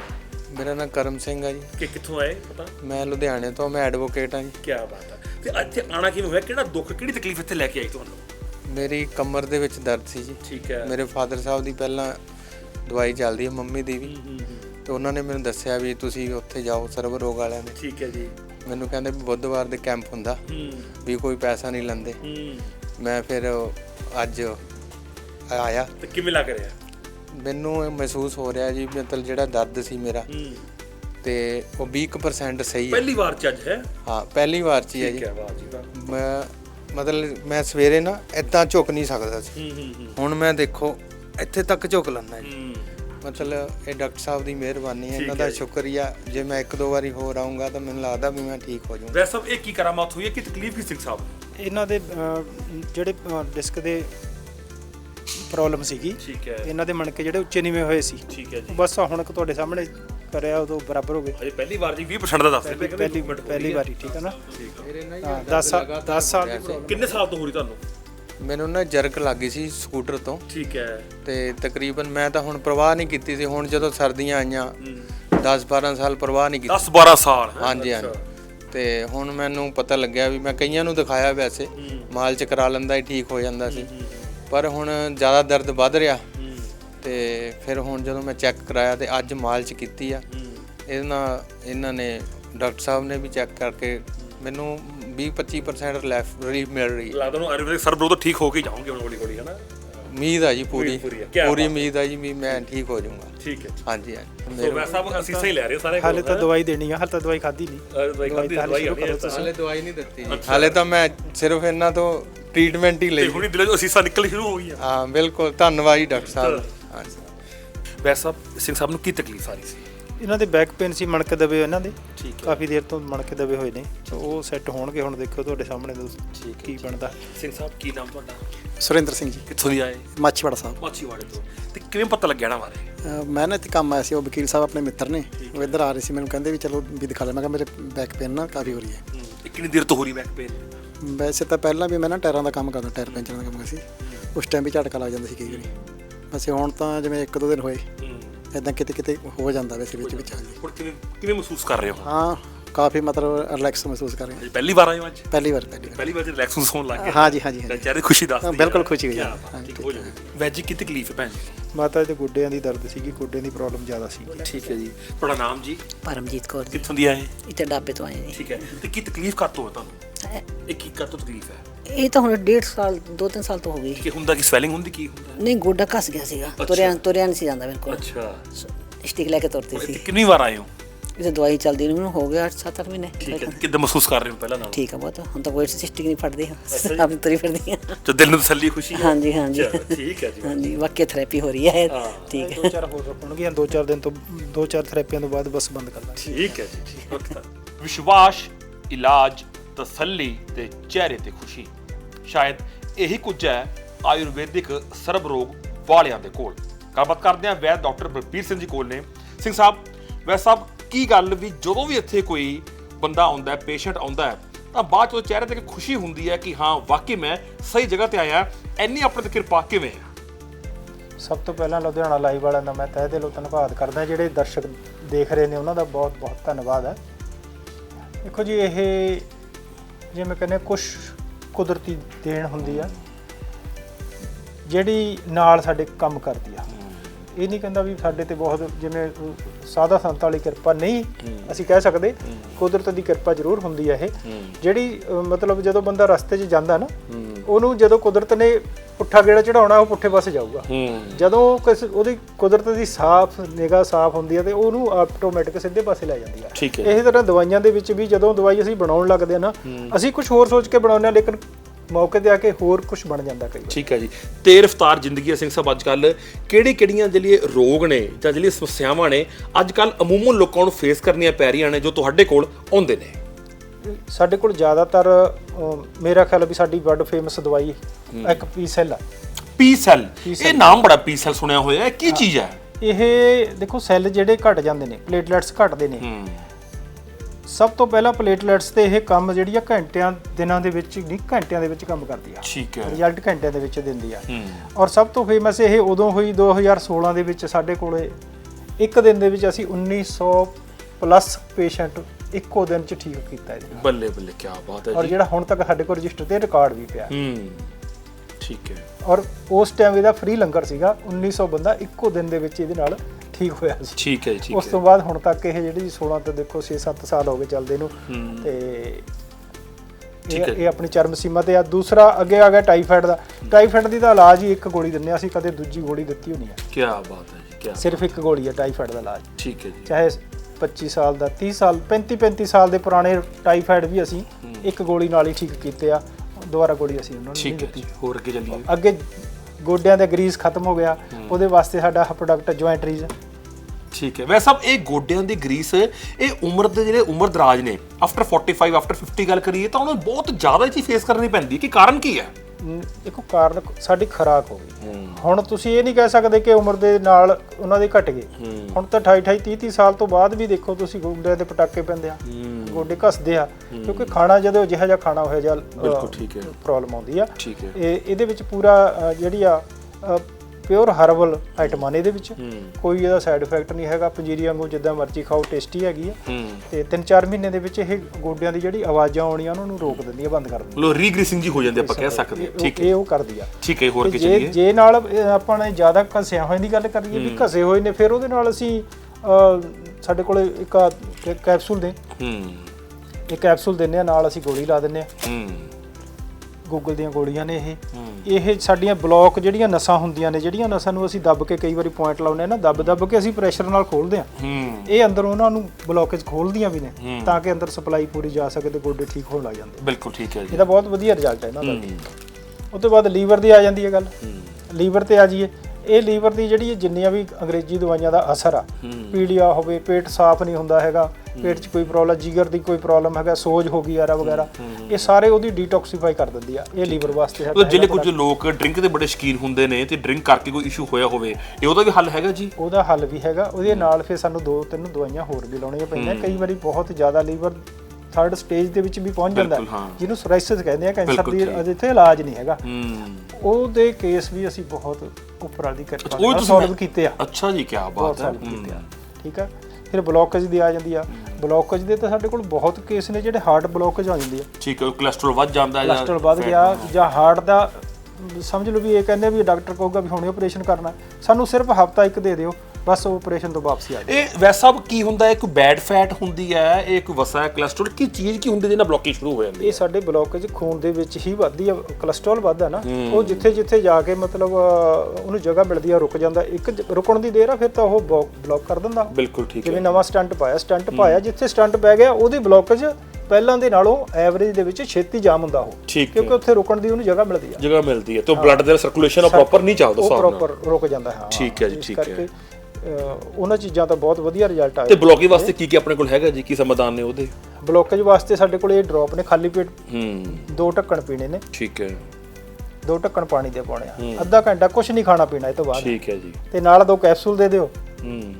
ਮੇਰਾ ਨਾਮ ਕਰਮ ਸਿੰਘ ਆ ਜੀ। ਕਿ ਕਿੱਥੋਂ ਆਏ ਪਤਾ? ਮੈਂ ਲੁਧਿਆਣੇ ਤੋਂ ਮੈਂ ਐਡਵੋਕੇਟ ਆ ਜੀ। ਕੀ ਬਾਤ ਹੈ। ਤੇ ਇੱਥੇ ਆਣਾ ਕਿਵੇਂ ਹੋਇਆ? ਕਿਹੜਾ ਦੁੱਖ ਕਿਹੜੀ ਤਕਲੀਫ ਇੱਥੇ ਲੈ ਕੇ ਆਈ ਤੁਹਾਨੂੰ? ਮੇਰੀ ਕਮਰ ਦੇ ਵਿੱਚ ਦਰਦ ਸੀ ਜੀ। ਠੀਕ ਹੈ। ਮੇਰੇ ਫਾਦਰ ਸਾਹਿਬ ਦੀ ਪਹਿਲਾਂ ਦਵਾਈ ਚੱਲਦੀ ਹੈ ਮੰਮੀ ਦੀ ਵੀ। ਤੇ ਉਹਨਾਂ ਨੇ ਮੈਨੂੰ ਦੱਸਿਆ ਵੀ ਤੁਸੀਂ ਉੱਥੇ ਜਾਓ ਸਰਵ ਰੋਗ ਵਾਲਿਆਂ ਦੇ। ਠੀਕ ਹੈ ਜੀ। ਮੈਨੂੰ ਕਹਿੰਦੇ ਵੀ ਬੁੱਧਵਾਰ ਦੇ ਕੈਂਪ ਹੁੰਦਾ ਹੂੰ। ਵੀ ਕੋਈ ਪੈਸਾ ਨਹੀਂ ਲੈਂਦੇ। ਹੂੰ। ਮੈਂ ਫਿਰ ਅੱਜ ਆਇਆ। ਤੇ ਕਿਵੇਂ ਲੱਗ ਰਿਹਾ? ਮੈਨੂੰ ਇਹ ਮਹਿਸੂਸ ਹੋ ਰਿਹਾ ਜੀ ਮਤਲਬ ਜਿਹੜਾ ਦਰਦ ਸੀ ਮੇਰਾ ਤੇ ਉਹ 20% ਸਹੀ ਹੈ। ਪਹਿਲੀ ਵਾਰ ਚ ਅੱਜ ਹੈ? ਹਾਂ ਪਹਿਲੀ ਵਾਰ ਚ ਹੀ ਜੀ। ਮੈਂ ਮਤਲਬ ਮੈਂ ਸਵੇਰੇ ਨਾ ਇਦਾਂ ਝੁਕ ਨਹੀਂ ਸਕਦਾ ਸੀ। ਹੂੰ ਹੂੰ ਹੂੰ। ਹੁਣ ਮੈਂ ਦੇਖੋ ਇੱਥੇ ਤੱਕ ਝੁਕ ਲੈਂਦਾ ਜੀ। ਮਤਲਬ ਇਹ ਡਾਕਟਰ ਸਾਹਿਬ ਦੀ ਮਿਹਰਬਾਨੀ ਹੈ ਠੀਕ ਇਹਨਾਂ ਦਾ। ਸ਼ੁਕਰੀਆ। ਜੇ ਮੈਂ ਇੱਕ ਦੋ ਵਾਰੀ ਹੋਰ ਆਉਂਗਾ ਤਾਂ ਮੈਨੂੰ ਲੱਗਦਾ ਵੀ ਮੈਂ ਠੀਕ ਹੋ ਜਾਊਂਗਾ। ਵੈਸੇ ਸਭ ਇਹ ਕੀ ਕਰਾਮਾਤ ਹੋਈ ਹੈ ਕਿ ਤਕਲੀਫ ਕੀ ਸਿੰਘ ਸਾਹਿਬ? ਇਹਨਾਂ ਦੇ ਜਿਹੜੇ ਡਿਸਕ ਦੇ ਪ੍ਰੋਬਲਮ ਸੀਗੀ ਠੀਕ ਹੈ। ਇਹਨਾਂ ਦੇ ਮਣਕੇ ਜਿਹੜੇ ਉੱਚੇ ਨੀਵੇਂ ਹੋਏ ਸੀ। ਠੀਕ ਹੈ ਜੀ। ਬਸ ਹੁਣ ਤੁਹਾਡੇ ਸਾਹਮਣੇ ਕਰਿਆ ਉਦੋਂ ਬਰਾਬਰ ਹੋ ਗਏ। ਅਜੇ ਪਹਿਲੀ ਵਾਰ ਜੀ 20% ਦਾ ਦੱਸਦੇ ਪਏ ਕਹਿੰਦੇ ਪਹਿਲੀ ਪਹਿਲੀ ਰਹੀ ਹੈ। ਵਾਰੀ ਠੀਕ ਹੈ ਨਾ? ਨਾਲ ਹਾਂ। 10 ਸਾਲ 10 ਸਾਲ ਦੀ ਕਿੰਨੇ ਸਾਲ ਤੋਂ ਹੋ ਰਹੀ ਤੁਹਾਨੂੰ? ਮੈਨੂੰ ਨਾ ਜਰਕ ਲੱਗੀ ਸੀ ਸਕੂਟਰ ਤੋਂ। ਠੀਕ ਹੈ। ਤੇ ਤਕਰੀਬਨ ਮੈਂ ਤਾਂ ਹੁਣ ਪ੍ਰਵਾਹ ਨਹੀਂ ਕੀਤੀ ਸੀ। ਹੁਣ ਜਦੋਂ ਸਰਦੀਆਂ ਆਈਆਂ 10 12 ਸਾਲ ਪ੍ਰਵਾਹ ਨਹੀਂ ਕੀਤੀ। 10 12 ਸਾਲ? ਹਾਂਜੀ। ਹਾਂਜੀ। ਤੇ ਹੁਣ ਮੈਨੂੰ ਪਤਾ ਲੱਗਿਆ ਵੀ ਮੈਂ ਕਈਆਂ ਨੂੰ ਦਿਖਾਇਆ ਵੈਸੇ। ਮਾਲ ਚ ਕਰਾ ਲੈਂਦਾ ਹੀ ਠੀਕ ਹੋ ਜਾਂਦਾ ਸੀ। ਪਰ ਹੁਣ ਜ਼ਿਆਦਾ ਦਰਦ ਵੱਧ ਰਿਹਾ। ਤੇ ਫਿਰ ਹੁਣ ਜਦੋਂ ਮੈਂ ਚੈੱਕ ਕਰਾਇਆ ਤੇ ਅੱਜ ਮਾਲ ਚ ਕੀਤੀ ਆ। ਇਹਦੇ ਨਾਲ ਇਹਨਾਂ ਨੇ ਡਾਕਟਰ ਸਾਹਿਬ ਨੇ ਵੀ ਚੈੱਕ ਕਰਕੇ ਮੈਨੂੰ 20 25% ਰਿਲੀਫ ਮਿਲ ਰਹੀ ਹੈ। ਲੱਗਦਾ ਨੂੰ ਆਯੁਰਵੈਦਿਕ ਸਰਬਰੋ ਤੋਂ ਠੀਕ ਹੋ ਕੇ ਜਾਓਗੇ ਹੁਣ ਹੌਲੀ ਹੌਲੀ ਹੈ ਨਾ ਉਮੀਦ ਆ ਜੀ ਪੂਰੀ। ਪੂਰੀ ਆ, ਕਿਆ ਪੂਰੀ ਬਾਤ। ਉਮੀਦ ਆ ਜੀ ਵੀ ਮੈਂ ਠੀਕ ਹੋ ਜਾਊਂਗਾ। ਠੀਕ ਹੈ ਹਾਂਜੀ ਹਾਂਜੀ। ਸੋ ਵੈਸੇ ਸਭ ਅਸੀਂ ਸਹੀ ਲੈ ਰਹੇ ਹਾਂ ਸਾਰੇ ਹਾਲੇ ਤਾਂ ਦਵਾਈ ਦੇਣੀ ਆ ਹਾਲੇ ਤਾਂ ਦਵਾਈ ਖਾਦੀ ਨਹੀਂ। ਦਵਾਈ ਖਾਦੀ ਤਾਂ ਦਵਾਈ ਸ਼ੁਰੂ ਆਣੀ ਹੈ ਹਾਲੇ ਦਵਾਈ ਨਹੀਂ ਦਿੱਤੀ ਜੀ। ਹਾਲੇ ਤਾਂ ਮੈਂ ਸਿਰਫ ਇਹਨਾਂ ਤੋਂ ਟ੍ਰੀਟਮੈਂਟ ਹੀ ਤੇ ਲਈ। ਹੁਣੀ ਦਿਲੋਂ ਜੋ ਅਸੀਸਾਂ ਨਿਕਲ ਸ਼ੁਰੂ ਹੋ ਗਈਆਂ। ਹਾਂ ਬਿਲਕੁਲ। ਧੰਨਵਾਦ ਜੀ ਡਾਕਟਰ ਸਾਹਿਬ। ਹਾਂਜੀ। ਵੈਸੇ ਸਿੰਘ ਸਾਹਿਬ ਨੂੰ ਕੀ ਤਕਲੀਫ ਆ ਰਹੀ ਸੀ? ਇਹਨਾਂ ਦੇ ਬੈਕ ਪੇਨ ਸੀ ਮਣਕੇ ਦਬੇ ਇਹਨਾਂ ਦੇ। ਠੀਕ ਕਾਫੀ ਦੇਰ ਤੋਂ ਮਣਕੇ ਦਬੇ ਹੋਏ ਨੇ। ਤੇ ਉਹ ਸੈੱਟ ਹੋਣਗੇ ਹੁਣ ਦੇਖੋ ਤੁਹਾਡੇ ਸਾਹਮਣੇ ਦੋਸਤੋ ਕੀ ਬਣਦਾ। ਸਿੰਘ ਸਾਹਿਬ ਕੀ ਨਾਮ ਤੁਹਾਡਾ? ਸੁਰਿੰਦਰ ਸਿੰਘ ਜੀ। ਕਿੱਥੋਂ ਦੀ ਆਏ? ਮਾਛੀਵਾੜਾ ਸਾਹਿਬ। ਮਾਚੀਵਾੜੇ ਤੋਂ। ਤੇ ਕਿਵੇਂ ਪਤਾ ਲੱਗਿਆ ਨਾ ਬਾਰੇ? ਮੈਂ ਨਾ ਇੱਥੇ ਕੰਮ ਆਇਆ ਸੀ ਉਹ ਵਕੀਲ ਸਾਹਿਬ ਆਪਣੇ ਮਿੱਤਰ ਨੇ। ਉਹ ਇੱਧਰ ਆ ਰਹੇ ਸੀ ਮੈਨੂੰ ਕਹਿੰਦੇ ਵੀ ਚਲੋ ਵੀ ਦਿਖਾ ਲੈ। ਮੈਂ ਕਿਹਾ ਮੇਰੇ ਬੈਕ ਪੇਨ ਨਾ ਕਾਫੀ ਹੋ ਰਹੀ ਹੈ। ਕਿੰਨੀ ਦੇਰ ਤੋਂ ਹੋ ਰਹੀ ਬੈਕ ਪੇਨ ਵੈਸੇ ਤਾਂ ਪਹਿਲਾਂ ਵੀ ਮੈਂ ਨਾ ਟਾਇਰਾਂ ਦਾ ਕੰਮ ਕਰਦਾ ਟਾਇਰ ਪੈਂਚਰਾਂ ਦਾ ਕੰਮ ਕਰਦਾ ਸੀ। ਉਸ ਟਾਈਮ ਵੀ ਝਟਕਾ ਲੱਗ ਜਾਂਦਾ ਸੀ ਕਈ ਵਾਰੀ। ਵੈਸੇ ਹੁਣ ਤਾਂ ਜਿਵੇਂ ਇੱਕ ਦੋ ਦਿਨ ਹੋਏ। ਇਦਾਂ ਕਿਤੇ ਕਿਤੇ ਹੋ ਜਾਂਦਾ ਵੈਸੇ ਵਿੱਚ ਵਿੱਚ ਹਾਂਜੀ। ਹੁਣ ਕਿਵੇਂ ਕਿਵੇਂ ਮਹਿਸੂਸ ਕਰ ਰਹੇ ਹੋ? ਹਾਂ ਕਾਫੀ ਮਤਲਬ ਰਿਲੈਕਸ ਮਹਿਸੂਸ ਕਰ ਰਹੇ ਅੱਜ ਪਹਿਲੀ ਵਾਰ ਆਏ ਹੋ ਅੱਜ? ਹਾਂ ਪਹਿਲੀ ਵਾਰ ਪਹਿਲੀ ਵਾਰ। ਪਹਿਲੀ ਵਾਰ ਰਿਲੈਕਸ ਮਹਿਸੂਸ ਹੋਣ ਲੱਗ ਗਿਆ। ਹਾਂਜੀ ਹਾਂਜੀ ਹਾਂਜੀ। ਚਿਹਰੇ ਖੁਸ਼ੀ ਦੱਸਦੀ ਹਾਂ, ਹੈ। ਬਿਲਕੁਲ ਖੁਸ਼ੀ ਹੋਈ ਕਿਆ ਹੈ। ਬਾਤ, ਹਾਂ, ਠੀਕ ਹੋ ਜਾਊਗੀ ਵੈਜੀ ਕੀ ਤਕਲੀਫ ਹੈ ਭੈਣ ਜੀ? ਮਾਤਾ ਦੇ ਗੋਡਿਆਂ ਦੀ ਦਰਦ ਸੀਗੀ ਗੋਡਿਆਂ ਦੀ ਪ੍ਰੋਬਲਮ ਜ਼ਿਆਦਾ ਸੀਗੀ ਠੀਕ ਹੈ ਜੀ। ਤੁਹਾਡਾ ਨਾਮ ਜੀ? ਪਰਮਜੀਤ ਕੌਰ ਜੀ। ਕਿੱਥੋਂ ਦੀ ਆਏ? ਇੱਥੇ ਡਾਬੇ ਤੋਂ ਆਏ ਜੀ। ਠੀਕ ਹੈ। ਤੇ ਕੀ ਤਕਲੀਫ ਕਰ ਤੋਂ ਹੈ ਤੁਹਾਨੂੰ? ਇਹ- ਇਹ ਕੀ ਕਰ ਤੋਂ ਤਕਲੀਫ ਹੈ? ਇਹ ਤਾਂ ਹੁਣ ਡੇਢ ਸਾਲ ਦੋ ਤਿੰਨ ਸਾਲ ਤੋਂ ਹੋ ਗਈ। ਕਿ ਹੁੰਦਾ ਕਿ ਸਵੈਲਿੰਗ ਹੁੰਦੀ ਕੀ ਹੁੰਦਾ? ਨਹੀਂ ਗੋਡਾ ਘਸ ਗਿਆ ਸੀਗਾ। ਤੁਰਿਆ ਤੁਰਿਆ ਨਹੀਂ ਸੀ ਜਾਂਦਾ ਬਿਲਕੁਲ। ਅੱਛਾ। ਸਟਿਕ ਲੈ ਕੇ ਤੁਰਦੀ ਸੀ। ਕਿੰਨੀ ਵਾਰ ਆਏ ਹੋ? ਇਹ ਦਵਾਈ ਚੱਲਦੀ ਨੂੰ ਮੈਨੂੰ ਹੋ ਗਿਆ 7-8 ਮਹੀਨੇ। ਠੀਕ ਹੈ। ਕਿੱਦਾਂ ਮਹਿਸੂਸ ਕਰ ਰਹੇ ਹੋ ਪਹਿਲਾਂ ਨਾਲ? ਠੀਕ ਆ ਬਹੁਤ। ਹੁਣ ਤਾਂ ਕੋਈ ਸਟਿਕ ਨਹੀਂ ਫੜਦੀ। ਆਪ ਤੁਰੀ ਫਿਰਦੀ ਹਾਂ ਤੇ ਦਿਲ ਨੂੰ ਤਸੱਲੀ ਖੁਸ਼ੀ ਹੈ? ਹਾਂਜੀ ਹਾਂਜੀ। ਠੀਕ ਹੈ ਜੀ। ਹਾਂਜੀ ਵਾਕਿਆ ਥੈਰੇਪੀ ਹੋ ਰਹੀ ਹੈ। ਠੀਕ ਦੋ ਚਾਰ ਹੋਰ ਰੱਖਣਗੀਆਂ ਦੋ ਚਾਰ ਦਿਨ ਤੋਂ ਦੋ ਚਾਰ ਥੈਰੇਪੀਆਂ ਤੋਂ ਬਾਅਦ ਬਸ ਬੰਦ ਕਰ ਦਾਂਗੇ ਠੀਕ ਹੈ ਜੀ ਠੀਕ ਹੈ। ਵਿਸ਼ਵਾਸ ਇਲਾਜ ਤਸੱਲੀ ਤੇ ਚਿਹਰੇ ਤੇ ਖੁਸ਼ੀ। ਸ਼ਾਇਦ ਇਹੀ ਕੁਝ ਹੈ ਆਯੁਰਵੈਦਿਕ ਸਰਬ ਰੋਗ ਵਾਲਿਆਂ ਦੇ ਕੋਲ। ਗੱਲਬਾਤ ਕਰਦੇ ਹਾਂ ਵੈਦ ਡਾਕਟਰ ਬਲਬੀਰ ਸਿੰਘ ਜੀ ਕੋਲ ਨੇ। ਸਿੰਘ ਸਾਹਿਬ, ਵੈਦ ਸਾਹਿਬ, ਕੀ ਗੱਲ ਵੀ ਜਦੋਂ ਵੀ ਇੱਥੇ ਕੋਈ ਬੰਦਾ ਆਉਂਦਾ ਹੈ, ਪੇਸ਼ੈਂਟ ਆਉਂਦਾ ਹੈ, ਤਾਂ ਬਾਅਦ ਚ ਉਹਦੇ ਚਿਹਰੇ ਤੇ ਖੁਸ਼ੀ ਹੁੰਦੀ ਹੈ ਕਿ ਹਾਂ, ਵਾਕਈ ਮੈਂ ਸਹੀ ਜਗ੍ਹਾ ਤੇ ਆਇਆ, ਇੰਨੀ ਆਪਣੇ ਤੇ ਕਿਰਪਾ ਕਿਵੇਂ ਹੈ? ਸਭ ਤੋਂ ਪਹਿਲਾਂ ਲੁਧਿਆਣਾ ਲਾਈਵ ਵਾਲਿਆਂ ਦਾ ਮੈਂ ਤਹਿ ਦਿਲੋਂ ਧੰਨਵਾਦ ਕਰਦਾ, ਜਿਹੜੇ ਦਰਸ਼ਕ ਦੇਖ ਰਹੇ ਨੇ, ਉਹਨਾਂ ਦਾ ਬਹੁਤ ਬਹੁਤ ਧੰਨਵਾਦ ਹੈ। ਦੇਖੋ ਜੀ, ਇਹ ਜਿਵੇਂ ਕਹਿੰਦੇ ਕੁਝ ਕੁਦਰਤੀ ਦੇਣ ਹੁੰਦੀ ਆ ਜਿਹੜੀ ਨਾਲ ਸਾਡੇ ਕੰਮ ਕਰਦੀ ਆ। ਇਹ ਨਹੀਂ ਕਹਿੰਦਾ ਵੀ ਸਾਡੇ ਤੇ ਬਹੁਤ ਜਿਵੇਂ ਸਾਦਾ ਸੰਤਾਂ ਵਾਲੀ ਕਿਰਪਾ ਨਹੀਂ ਅਸੀਂ ਕਹਿ ਸਕਦੇ ਕੁਦਰਤ ਦੀ ਕਿਰਪਾ ਜ਼ਰੂਰ ਹੁੰਦੀ ਆ ਇਹ। ਜਿਹੜੀ ਮਤਲਬ ਜਦੋਂ ਬੰਦਾ ਰਸਤੇ 'ਚ ਜਾਂਦਾ ਨਾ ਉਹਨੂੰ ਜਦੋਂ ਕੁਦਰਤ ਨੇ ਪੁੱਠਾ ਗੇੜਾ ਚੜਾਉਣਾ ਉਹ ਪੁੱਠੇ ਪਾਸੇ ਜਾਊਗਾ। ਹੂੰ। ਜਦੋਂ ਕਿਸ ਉਹਦੀ ਕੁਦਰਤ ਦੀ ਸਾਫ਼ ਨਿਗਾਹ ਸਾਫ਼ ਹੁੰਦੀ ਹੈ ਤੇ ਉਹਨੂੰ ਆਟੋਮੈਟਿਕ ਸਿੱਧੇ ਪਾਸੇ ਲੈ ਜਾਂਦੀ ਹੈ। ਇਸੇ ਤਰ੍ਹਾਂ ਦਵਾਈਆਂ ਦੇ ਵਿੱਚ ਵੀ ਜਦੋਂ ਦਵਾਈ ਅਸੀਂ ਬਣਾਉਣ ਲੱਗਦੇ ਆ ਨਾ ਅਸੀਂ ਕੁਝ ਹੋਰ ਸੋਚ ਕੇ ਬਣਾਉਂਦੇ ਆ ਲੇਕਿਨ ਮੌਕੇ ਤੇ ਆ ਕੇ ਹੋਰ ਕੁਝ ਬਣ ਜਾਂਦਾ ਕਈ ਵਾਰ। ਠੀਕ ਹੈ ਜੀ। ਤੇ ਰਫਤਾਰ ਜ਼ਿੰਦਗੀ ਹੈ ਸਿੰਘ ਸਾਹਿਬ ਅੱਜ ਕੱਲ ਕਿਹੜੀ ਕਿਹੜੀਆਂ ਜਿਹੜੀਆਂ ਰੋਗ ਨੇ ਜਾਂ ਜਿਹੜੀਆਂ ਸਮੱਸਿਆਵਾਂ ਨੇ ਅੱਜ ਕੱਲ ਅਮੂਮਨ ਲੋਕਾਂ ਨੂੰ ਫੇਸ ਕਰਨੀਆਂ ਪੈ ਰਹੀਆਂ ਨੇ ਜੋ ਤੁਹਾਡੇ ਕੋਲ ਆਉਂਦੇ ਨੇ? ਸਾਡੇ ਕੋਲ ਜ਼ਿਆਦਾਤਰ ਮੇਰਾ ਖਿਆਲ ਵੀ ਸਾਡੀ ਵੱਡ ਫੇਮਸ ਦਵਾਈ ਇੱਕ ਪੀ ਸੈੱਲ ਆ। ਪੀ ਸੈੱਲ ਇਹ ਨਾਮ ਬੜਾ ਪੀ ਸੈੱਲ ਸੁਣਿਆ ਹੋਇਆ ਹੈ ਕੀ ਚੀਜ਼ ਹੈ ਇਹ ਦੇਖੋ ਸੈੱਲ ਜਿਹੜੇ ਘਟ ਜਾਂਦੇ ਨੇ ਪਲੇਟਲੈਟਸ ਘਟਦੇ ਨੇ। ਹੂੰ। ਸਭ ਤੋਂ ਪਹਿਲਾਂ ਪਲੇਟਲੈਟਸ ਤੇ ਇਹ ਕੰਮ ਜਿਹੜੀ ਆ ਘੰਟਿਆਂ ਦਿਨਾਂ ਦੇ ਵਿੱਚ ਨਹੀਂ ਘੰਟਿਆਂ ਦੇ ਵਿੱਚ ਕੰਮ ਕਰਦੀ ਆ। ਠੀਕ ਹੈ। ਰਿਜ਼ਲਟ ਘੰਟਿਆਂ ਦੇ ਵਿੱਚ ਦਿੰਦੀ ਆ। ਹੂੰ। ਔਰ ਸਭ ਤੋਂ ਫੇਮਸ ਇਹ ਉਦੋਂ ਹੋਈ 2016 ਦੇ ਵਿੱਚ ਸਾਡੇ ਕੋਲੇ ਇੱਕ ਦਿਨ ਦੇ ਵਿੱਚ ਅਸੀਂ 1900 ਪਲੱਸ ਪੇਸ਼ੈਂਟ ਇੱਕੋ ਦਿਨ ਚ ਠੀਕ ਕੀਤਾ ਨਾਲ। ਬੱਲੇ ਬੱਲੇ ਕੀ ਬਾਤ ਹੈ ਔਰ ਜੀ। ਜਿਹੜਾ ਹੁਣ ਤੱਕ ਸਾਡੇ ਕੋਲ ਰਜਿਸਟਰ ਤੇ ਰਿਕਾਰਡ ਵੀ ਪਿਆ। ਹੂੰ ਠੀਕ ਹੈ। ਔਰ ਉਸ ਟਾਈਮ ਇਹਦਾ ਫ੍ਰੀ ਲੰਗਰ ਸੀਗਾ 1900 ਬੰਦਾ ਇੱਕੋ ਦਿਨ ਦੇ ਵਿੱਚ ਇਹਦੇ ਨਾਲ ਠੀਕ ਹੋਇਆ ਸੀ। ਠੀਕ ਹੈ ਜੀ ਠੀਕ ਉਸ ਹੈ। ਤੋਂ ਬਾਅਦ ਹੁਣ ਤੱਕ ਇਹ ਜਿਹੜੀ 16 ਤੋਂ ਦੇਖੋ 6-7 ਸਾਲ ਹੋ ਗਏ ਚੱਲਦੇ ਨੂੰ ਤੇ ਇਹ ਆਪਣੀ ਚਰਮ ਸੀਮਾ ਤੇ ਆ। ਦੂਸਰਾ ਅੱਗੇ ਆ ਗਿਆ ਟਾਈਫਾਇਡ ਦਾ। ਟਾਈਫਾਇਡ ਦੀ ਤਾਂ ਇਲਾਜ ਹੀ ਇੱਕ ਗੋਲੀ ਦਿੰਨੇ ਆ ਅਸੀਂ ਕਦੇ ਦੂਜੀ ਗੋਲੀ ਦਿੱਤੀ ਹੋਣੀ ਆ। ਕੀ ਬਾਤ ਹੈ ਜੀ ਕੀ ਸਿਰਫ ਇੱਕ ਗੋਲੀ ਹੈ ਟਾਈਫਾਇਡ ਦਾ ਇਲਾਜ। ਠੀਕ ਹੈ ਜੀ। ਚਾਹੇ 25 ਸਾਲ ਦਾ 30 ਸਾਲ 35 35 ਸਾਲ ਦੇ ਪੁਰਾਣੇ ਟਾਈਫਾਇਡ ਵੀ ਅਸੀਂ ਇੱਕ ਗੋਲੀ ਨਾਲ ਹੀ ਠੀਕ ਕੀਤੇ ਆ ਦੁਬਾਰਾ ਗੋਲੀ ਅਸੀਂ ਉਹਨਾਂ ਨੂੰ ਨਹੀਂ ਠੀਕ ਹੈ ਦਿੱਤੀ। ਜੀ ਹੋਰ ਅੱਗੇ ਚੱਲੀਏ। ਅੱਗੇ ਗੋਡਿਆਂ ਦਾ ਗਰੀਸ ਖਤਮ ਹੋ ਗਿਆ ਉਹਦੇ ਵਾਸਤੇ ਸਾਡਾ ਪ੍ਰੋਡਕਟ ਜੁਆਇੰਟਰੀਜ਼ ਠੀਕ ਹੈ ਵੈਸੇ ਸਭ ਇਹ ਗੋਡਿਆਂ ਦੀ ਗਰੀਸ ਇਹ ਉਮਰ ਦੇ ਜਿਹੜੇ ਉਮਰ ਦਰਾਜ ਨੇ ਆਫਟਰ 45 ਆਫਟਰ 50 ਗੱਲ ਕਰੀਏ ਤਾਂ ਉਹਨਾਂ ਨੂੰ ਬਹੁਤ ਜ਼ਿਆਦਾ ਇਹ ਚੀਜ਼ ਫੇਸ ਕਰਨੀ ਪੈਂਦੀ ਹੈ ਕਿ ਕਾਰਨ ਕੀ ਹੈ? ਦੇਖੋ ਕਾਰਨ ਸਾਡੀ ਖੁਰਾਕ ਹੋ ਗਈ। ਹੁਣ ਤੁਸੀਂ ਇਹ ਨਹੀਂ ਕਹਿ ਸਕਦੇ ਕਿ ਉਮਰ ਦੇ ਨਾਲ ਉਹਨਾਂ ਦੇ ਘਟ ਗਏ। ਹੁਣ ਤਾਂ 28 28 30 30 ਸਾਲ ਤੋਂ ਬਾਅਦ ਵੀ ਦੇਖੋ ਤੁਸੀਂ ਗੋਡਿਆਂ ਦੇ ਪਟਾਕੇ ਪੈਂਦੇ ਆ। ਗੋਡੇ ਘਸਦੇ ਆ। ਕਿਉਂਕਿ ਖਾਣਾ ਜਦੋਂ ਜਿਹੋ ਜਿਹਾ ਖਾਣਾ ਹੋਇਆ ਜਾਂ ਬਿਲਕੁਲ ਠੀਕ ਹੈ। ਪ੍ਰੋਬਲਮ ਆਉਂਦੀ ਆ। ਠੀਕ ਹੈ। ਇਹ ਇਹਦੇ ਵਿੱਚ ਪੂਰਾ ਅ, ਜਿਹੜੀ ਆ ਪਿਓਰ ਹਰਬਲ ਆਈਟਮਾਂ ਨੇ ਇਹਦੇ ਵਿੱਚ। ਕੋਈ ਇਹਦਾ ਸਾਈਡ ਇਫੈਕਟ ਨਹੀਂ ਹੈਗਾ ਪੰਜੀਰੀ ਵਾਂਗੂ ਜਿੱਦਾਂ ਮਰਜ਼ੀ ਖਾਓ ਟੇਸਟੀ ਹੈਗੀ ਆ। ਹੂੰ। ਤੇ 3-4 ਮਹੀਨੇ ਦੇ ਵਿੱਚ ਇਹ ਗੋਡਿਆਂ ਦੀ ਜਿਹੜੀ ਆਵਾਜ਼ਾਂ ਆਉਣੀਆਂ ਉਹਨਾਂ ਨੂੰ ਰੋਕ ਦਿੰਦੀ ਆ ਬੰਦ ਕਰ ਦਿੰਦੀ ਲੋ ਰੀਗ੍ਰੀਸਿੰਗ ਜੀ ਹੋ ਜਾਂਦੀ ਆਪਾਂ ਕਹਿ ਸਕਦੇ ਹਾਂ। ਠੀਕ ਹੈ। ਇਹ ਉਹ ਕਰਦੀ ਆ। ਠੀਕ ਹੈ ਹੋਰ ਕੀ ਜੇ ਚੱਲੀਏ ਜੇ ਨਾਲ ਆਪਾਂ ਨੇ ਜ਼ਿਆਦਾ ਘਸਿਆ ਹੋਏ ਦੀ ਗੱਲ ਕਰੀਏ ਵੀ ਘਸੇ ਹੋਏ ਨੇ ਫਿਰ ਉਹਦੇ ਨਾਲ ਅਸੀਂ ਸਾਡੇ ਕੋਲੇ ਇੱਕ ਕੈਪਸੂਲ ਦੇ। ਹੂੰ। ਇਹ ਕੈਪਸੂਲ ਦਿੰਨੇ ਆ ਨਾਲ ਅਸੀਂ ਗੋਲੀ ਲਾ ਦਿੰਨੇ ਆ। ਹੂੰ। ਗੂਗਲ ਦੀਆਂ ਗੋਲੀਆਂ ਨੇ ਇਹ। ਇਹ ਸਾਡੀਆਂ ਬਲੌਕ ਜਿਹੜੀਆਂ ਨਸਾਂ ਹੁੰਦੀਆਂ ਨੇ ਜਿਹੜੀਆਂ ਨਸਾਂ ਨੂੰ ਅਸੀਂ ਦੱਬ ਕੇ ਕਈ ਵਾਰੀ ਪੁਆਇੰਟ ਲਾਉਂਦੇ ਆ ਨਾ ਦੱਬ ਦੱਬ ਕੇ ਅਸੀਂ ਪ੍ਰੈਸ਼ਰ ਨਾਲ ਖੋਲਦੇ ਆ ਹੂੰ। ਇਹ ਅੰਦਰ ਉਹਨਾਂ ਨੂੰ ਬਲੌਕੇਜ ਖੋਲਦੀਆਂ ਵੀ ਨੇ ਤਾਂ ਕਿ ਅੰਦਰ ਸਪਲਾਈ ਪੂਰੀ ਜਾ ਸਕੇ ਤੇ ਗੋਡੇ ਠੀਕ ਹੋਣ ਲੱਗ ਜਾਂਦੇ ਬਿਲਕੁਲ ਠੀਕ ਹੈ ਜੀ। ਇਹਦਾ ਬਹੁਤ ਵਧੀਆ ਰਿਜ਼ਲਟ ਹੈ ਇਹਨਾਂ ਦਾ। ਉਸ ਤੋਂ ਬਾਅਦ ਲੀਵਰ ਦੀ ਆ ਜਾਂਦੀ ਹੈ ਗੱਲ। ਲੀਵਰ ਤੇ ਆ ਜਾਈਏ। ਇਹ ਲੀਵਰ ਦੀ ਜਿਹੜੀ ਜਿੰਨੀਆਂ ਵੀ ਅੰਗਰੇਜ਼ੀ ਦਵਾਈਆਂ ਦਾ ਅਸਰ ਆ ਪੀੜੀਆ ਹੋਵੇ ਪੇਟ ਸਾਫ਼ ਨਹੀਂ ਹੁੰਦਾ ਹੈਗਾ ਪੇਟ 'ਚ ਕੋਈ ਪ੍ਰੋਬਲਮ ਜਿਗਰ ਦੀ ਕੋਈ ਪ੍ਰੋਬਲਮ ਹੈਗਾ ਸੋਜ ਹੋ ਗਈ ਯਾਰਾ ਵਗੈਰਾ ਇਹ ਸਾਰੇ ਉਹਦੀ ਡੀਟੌਕਸੀਫਾਈ ਕਰ ਦਿੰਦੀ ਆ ਇਹ ਲੀਵਰ ਵਾਸਤੇ ਮਤਲਬ ਜਿਹੜੇ ਕੁਝ ਲੋਕ ਡਰਿੰਕ ਦੇ ਬੜੇ ਸ਼ਕੀਨ ਹੁੰਦੇ ਨੇ ਤੇ ਡਰਿੰਕ ਕਰਕੇ ਕੋਈ ਇਸ਼ੂ ਹੋਇਆ ਹੋਵੇ ਇਹ ਉਹਦਾ ਵੀ ਹੱਲ ਹੈਗਾ ਜੀ? ਉਹਦਾ ਹੱਲ ਵੀ ਹੈਗਾ ਉਹਦੇ ਨਾਲ ਫਿਰ ਸਾਨੂੰ ਦੋ ਤਿੰਨ ਦਵਾਈਆਂ ਹੋਰ ਵੀ ਲਾਉਣੀਆਂ ਪੈਂਦੀਆਂ ਕਈ ਵਾਰੀ ਬਹੁਤ ਜ਼ਿਆਦਾ ਲੀਵਰ ਥਰਡ ਸਟੇਜ ਦੇ ਵਿੱਚ ਵੀ ਪਹੁੰਚ ਜਾਂਦਾ ਹਾਂ। ਜਿਹਨੂੰ ਸੋਰਾਇਸਿਸ ਕਹਿੰਦੇ ਆ ਕੈਂਸਰ ਦੀ। ਅਜੇ ਇੱਥੇ ਇਲਾਜ ਨਹੀਂ ਹੈਗਾ। ਹੂੰ। ਉਹਦੇ ਕੇਸ ਵੀ ਅਸੀਂ ਬਹੁਤ ਉੱਪਰ ਵਾਲੀ ਕਿਰਪਾ ਉਹ ਨਾਲ ਤੁਸੀਂ ਸੋਲਵ ਕੀਤੇ ਆ। ਅੱਛਾ ਜੀ ਕੀ ਬਾਤ ਹੈ। ਠੀਕ ਆ? ਫਿਰ ਬਲੌਕੇਜ ਦੀ ਆ ਜਾਂਦੀ ਆ। ਬਲੌਕੇਜ ਦੇ ਤਾਂ ਸਾਡੇ ਕੋਲ ਬਹੁਤ ਕੇਸ ਨੇ ਜਿਹੜੇ ਹਾਰਟ ਬਲੌਕੇਜ ਆ ਜਾਂਦੀ ਆ। ਠੀਕ ਹੈ ਕੋਲੇਸਟ੍ਰੋਲ ਵੱਧ ਜਾਂਦਾ ਜਾਂ ਕੋਲੇਸਟ੍ਰੋਲ ਵੱਧ ਗਿਆ ਜਾਂ ਹਾਰਟ ਦਾ ਸਮਝ ਲਓ ਵੀ ਇਹ ਕਹਿੰਦੇ ਵੀ ਡਾਕਟਰ ਕਹੂਗਾ ਵੀ ਹੁਣੇ ਆਪਰੇਸ਼ਨ ਕਰਨਾ। ਸਾਨੂੰ ਸਿਰਫ ਹਫਤਾ ਇੱਕ ਦੇ ਦਿਓ। ਬਸ ਆਪਰੇਸ਼ਨ ਤੋਂ ਵਾਪਸੀ ਆ ਜਾਓ ਇਹ ਵੈਸਾ ਕੀ ਹੁੰਦਾ ਹੈ ਇੱਕ ਬੈਡ ਫੈਟ ਹੁੰਦੀ ਹੈ ਇਹ ਇੱਕ ਵਸਾ ਹੈ ਕੋਲੇਸਟ੍ਰੋਲ ਕੀ ਚੀਜ਼ ਕੀ ਹੁੰਦੀ ਜਿਹਦੇ ਨਾਲ ਬਲੌਕੇਜ ਸ਼ੁਰੂ ਹੋ ਜਾਂਦੀ ਹੈ? ਇਹ ਸਾਡੇ ਬਲੌਕੇਜ ਖੂਨ ਦੇ ਵਿੱਚ ਹੀ ਵੱਧਦੀ ਆ ਕੋਲੇਸਟ੍ਰੋਲ ਵੱਧਦਾ ਨਾ ਉਹ ਜਿੱਥੇ ਜਿੱਥੇ ਜਾ ਕੇ ਮਤਲਬ ਉਹਨੂੰ ਜਗ੍ਹਾ ਮਿਲਦੀ ਆ ਰੁਕ ਜਾਂਦਾ ਇੱਕ ਰੁਕਣ ਦੀ ਦੇਰ ਆ ਫਿਰ ਤਾਂ ਉਹ ਬਲੌਕ ਕਰ ਦਿੰਦਾ। ਬਿਲਕੁਲ ਠੀਕ ਜਿਵੇਂ ਹੈ। ਨਵਾਂ ਸਟੰਟ ਪਾਇਆ ਸਟੰਟ ਪਾਇਆ ਜਿੱਥੇ ਸਟੰਟ ਪੈ ਗਿਆ ਉਹਦੀ ਬਲੌਕੇਜ ਪਹਿਲਾਂ ਦੇ ਨਾਲੋਂ ਐਵਰੇਜ ਦੇ ਵਿੱਚ ਛੇਤੀ ਜਾਮ ਹੁੰਦਾ ਉਹ। ਹੈ। ਕਿਉਂਕਿ ਉੱਥੇ ਰੁਕਣ ਦੀ ਉਹਨੂੰ ਜਗ੍ਹਾ ਮਿਲਦੀ ਆ। ਜਗ੍ਹਾ ਮਿਲਦੀ ਹੈ ਤਾਂ ਬਲੱਡ ਦਾ ਸਰਕੂਲੇਸ਼ਨ ਉਹ ਪ੍ਰੋਪਰ ਨਹੀਂ ਚੱਲਦਾ ਉਹ ਪ੍ਰੋਪਰ ਰੁਕ ਜਾਂਦਾ ਹੈ। ਹਾਂ ਠੀਕ ਹੈ ਜੀ, ਠੀਕ ਹੈ। ਉਹਨਾਂ ਚੀਜ਼ਾਂ ਦਾ ਬਹੁਤ ਵਧੀਆ ਰਿਜ਼ਲਟ ਤੇ ਆਇਆ ਬਲੌਕੇਜ ਵਾਸਤੇ ਕੀ ਕੀ ਆਪਣੇ ਕੋਲ ਹੈਗਾ ਜੀ? ਕੀ ਸਮਾਧਾਨ ਨੇ ਉਹਦੇ? ਬਲੌਕੇਜ ਵਾਸਤੇ ਸਾਡੇ ਕੋਲ ਇਹ ਡ੍ਰੌਪ ਨੇ ਖਾਲੀ ਪੇਟ ਹੂੰ। ਦੋ ਢੱਕਣ ਪੀਣੇ ਨੇ। ਠੀਕ ਹੈ। ਦੋ ਢੱਕਣ ਪਾਣੀ ਦੇ ਪਾਉਣੇ ਆ। ਅੱਧਾ ਘੰਟਾ ਕੁਝ ਨਹੀਂ ਖਾਣਾ ਪੀਣਾ ਇਹ ਤੋਂ ਬਾਅਦ। ਠੀਕ ਹੈ ਜੀ। ਤੇ ਨਾਲ ਦੋ ਕੈਪਸੂਲ ਦੇ ਦਿਓ। ਹੂੰ।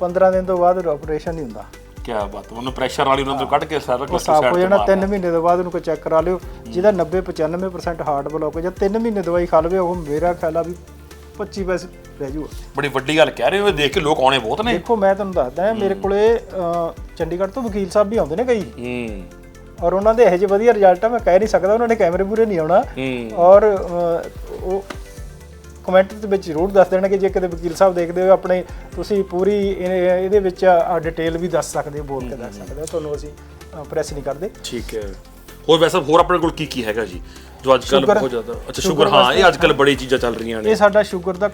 15 ਦਿਨ ਤੋਂ ਬਾਅਦ ਆਪਰੇਸ਼ਨ ਨਹੀਂ ਹੁੰਦਾ। ਕੀ ਬਾਤ ਉਹਨੂੰ ਪ੍ਰੈਸ਼ਰ ਵਾਲੀ ਉਹਨਾਂ ਤੋਂ ਕੱਢ ਕੇ ਸਾਰਾ ਕੁਝ ਸਾਫ਼ ਹੋ ਜਾਣਾ 3 ਮਹੀਨੇ ਤੋਂ ਬਾਅਦ ਉਹਨੂੰ ਕੋਈ ਚੈੱਕ ਕਰਾ ਲਿਓ। ਜਿਹਦਾ 90 95% ਹਾਰਟ ਬਲੌਕ ਜਾਂ 3 ਮਹੀਨੇ ਦਵਾਈ ਖਾ ਲਵੇ ਉਹ ਮੇਰਾ ਖਿਆਲ ਆ ਵੀ 25 ਪੈਸੇ ਰਹਿ ਜੂਗਾ। ਬੜੀ ਵੱਡੀ ਗੱਲ ਕਹਿ ਰਹੇ ਹੋ ਇਹ ਦੇਖ ਕੇ ਲੋਕ ਆਉਣੇ ਬਹੁਤ ਨੇ। ਦੇਖੋ ਮੈਂ ਤੁਹਾਨੂੰ ਦੱਸਦਾ ਮੇਰੇ ਕੋਲੇ ਚੰਡੀਗੜ੍ਹ ਤੋਂ ਵਕੀਲ ਸਾਹਿਬ ਵੀ ਆਉਂਦੇ ਨੇ ਕਈ। ਹੂੰ। ਔਰ ਉਹਨਾਂ ਦੇ ਇਹੋ ਜਿਹੇ ਵਧੀਆ ਰਿਜ਼ਲਟ ਆ ਮੈਂ ਕਹਿ ਨਹੀਂ ਸਕਦਾ ਉਹਨਾਂ ਨੇ ਕੈਮਰੇ ਪੂਰੇ ਨਹੀਂ ਆਉਣਾ। ਹੂੰ। ਔਰ ਉਹ ਕਮੈਂਟ ਦੇ ਵਿੱਚ ਜ਼ਰੂਰ ਦੱਸ ਦੇਣਾ ਕਿ ਜੇ ਕਿਤੇ ਵਕੀਲ ਸਾਹਿਬ ਦੇਖਦੇ ਹੋ ਆਪਣੇ ਤੁਸੀਂ ਪੂਰੀ ਇਹ- ਇਹਦੇ ਵਿੱਚ ਡਿਟੇਲ ਵੀ ਦੱਸ ਸਕਦੇ ਹੋ ਬੋਲ ਕੇ ਦੱਸ ਸਕਦੇ ਹੋ ਤੁਹਾਨੂੰ ਅਸੀਂ ਪ੍ਰੈਸ ਨਹੀਂ ਕਰਦੇ। ਠੀਕ ਹੈ। ਹੋਰ ਵੈਸੇ ਹੋਰ ਆਪਣੇ ਕੋਲ ਕੀ ਕੀ ਹੈਗਾ ਜੀ? ਜੋ ਅੱਜ ਕੱਲ ਬਹੁਤ ਜ਼ਿਆਦਾ ਅੱਛਾ ਸ਼ੂਗਰ ਸ਼ੂਗਰ ਹਾਂ ਇਹ ਵਾਸਤੇ- ਅੱਜ ਕੱਲ ਬੜੀ ਚੀਜ਼ਾਂ ਚੱਲ ਰਹੀਆਂ ਨੇ। ਇਹ ਸਾਡਾ ਸ਼ੂਗਰ ਦਾ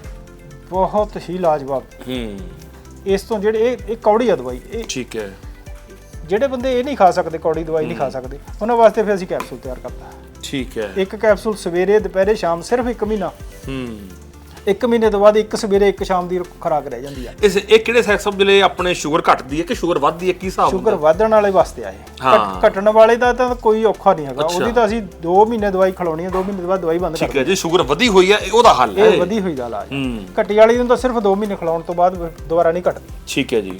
ਬਹੁਤ ਹੀ ਲਾਜਵਾਬ। ਹੂੰ। ਇਸ ਤੋਂ ਜਿਹੜੇ ਇਹ ਇਹ ਕੌੜੀ ਆ ਦਵਾਈ ਇਹ ਠੀਕ ਹੈ। ਜਿਹੜੇ ਬੰਦੇ ਇਹ ਨਹੀਂ ਖਾ ਸਕਦੇ ਕੌੜੀ ਦਵਾਈ ਨਹੀਂ ਖਾ ਸਕਦੇ ਉਹਨਾਂ ਵਾਸਤੇ ਫਿਰ ਅਸੀਂ ਕੈਪਸੂਲ ਤਿਆਰ ਕਰਤਾ। ਠੀਕ ਹੈ। ਇੱਕ ਕੈਪਸੂਲ ਸਵੇਰੇ ਦੁਪਹਿਰੇ ਸ਼ਾਮ ਸਿਰਫ ਇੱਕ ਮਹੀਨਾ। ਹੂੰ। ਇੱਕ ਮਹੀਨੇ ਤੋਂ ਬਾਅਦ ਇੱਕ ਸਵੇਰੇ ਇੱਕ ਸ਼ਾਮ ਦੀ ਖੁਰਾਕ ਰਹਿ ਜਾਂਦੀ ਆ। ਇਸ ਇਹ ਕਿਹੜੇ ਸੈਕਸ ਦੇ ਲਈ ਆਪਣੇ ਸ਼ੂਗਰ ਘਟਦੀ ਹੈ ਕਿ ਸ਼ੂਗਰ ਵੱਧਦੀ ਹੈ? ਕੀ ਹਿਸਾਬ ਸ਼ੂਗਰ ਵਧਣ ਵਾਲੇ ਵਾਸਤੇ ਆ ਇਹ। ਹਾਂ। ਘਟ- ਘਟਣ ਵਾਲੇ ਦਾ ਤਾਂ ਕੋਈ ਔਖਾ ਨਹੀਂ ਹੈਗਾ। ਉਹਦੀ ਤਾਂ ਅਸੀਂ 2 ਮਹੀਨੇ ਦਵਾਈ ਖਿਲਾਉਣੀ ਹੈ 2 ਮਹੀਨੇ ਤੋਂ ਬਾਅਦ ਦਵਾਈ ਬੰਦ ਕਰ ਠੀਕ ਹੈ ਜੇ ਸ਼ੂਗਰ ਵਧੀ ਹੋਈ ਹੈ ਇਹ ਉਹਦਾ ਹੱਲ ਹੈ। ਇਹ ਵਧੀ ਹੋਈ ਦਾ ਇਲਾਜ ਹੂੰ। ਘਟੀ ਵਾਲੀ ਨੂੰ ਤਾਂ ਸਿਰਫ 2 ਮਹੀਨੇ ਖਿਲਾਉਣ ਤੋਂ ਬਾਅਦ ਦੁਬਾਰਾ ਨਹੀਂ ਘਟਦੀ। ਠੀਕ ਹੈ ਜੀ।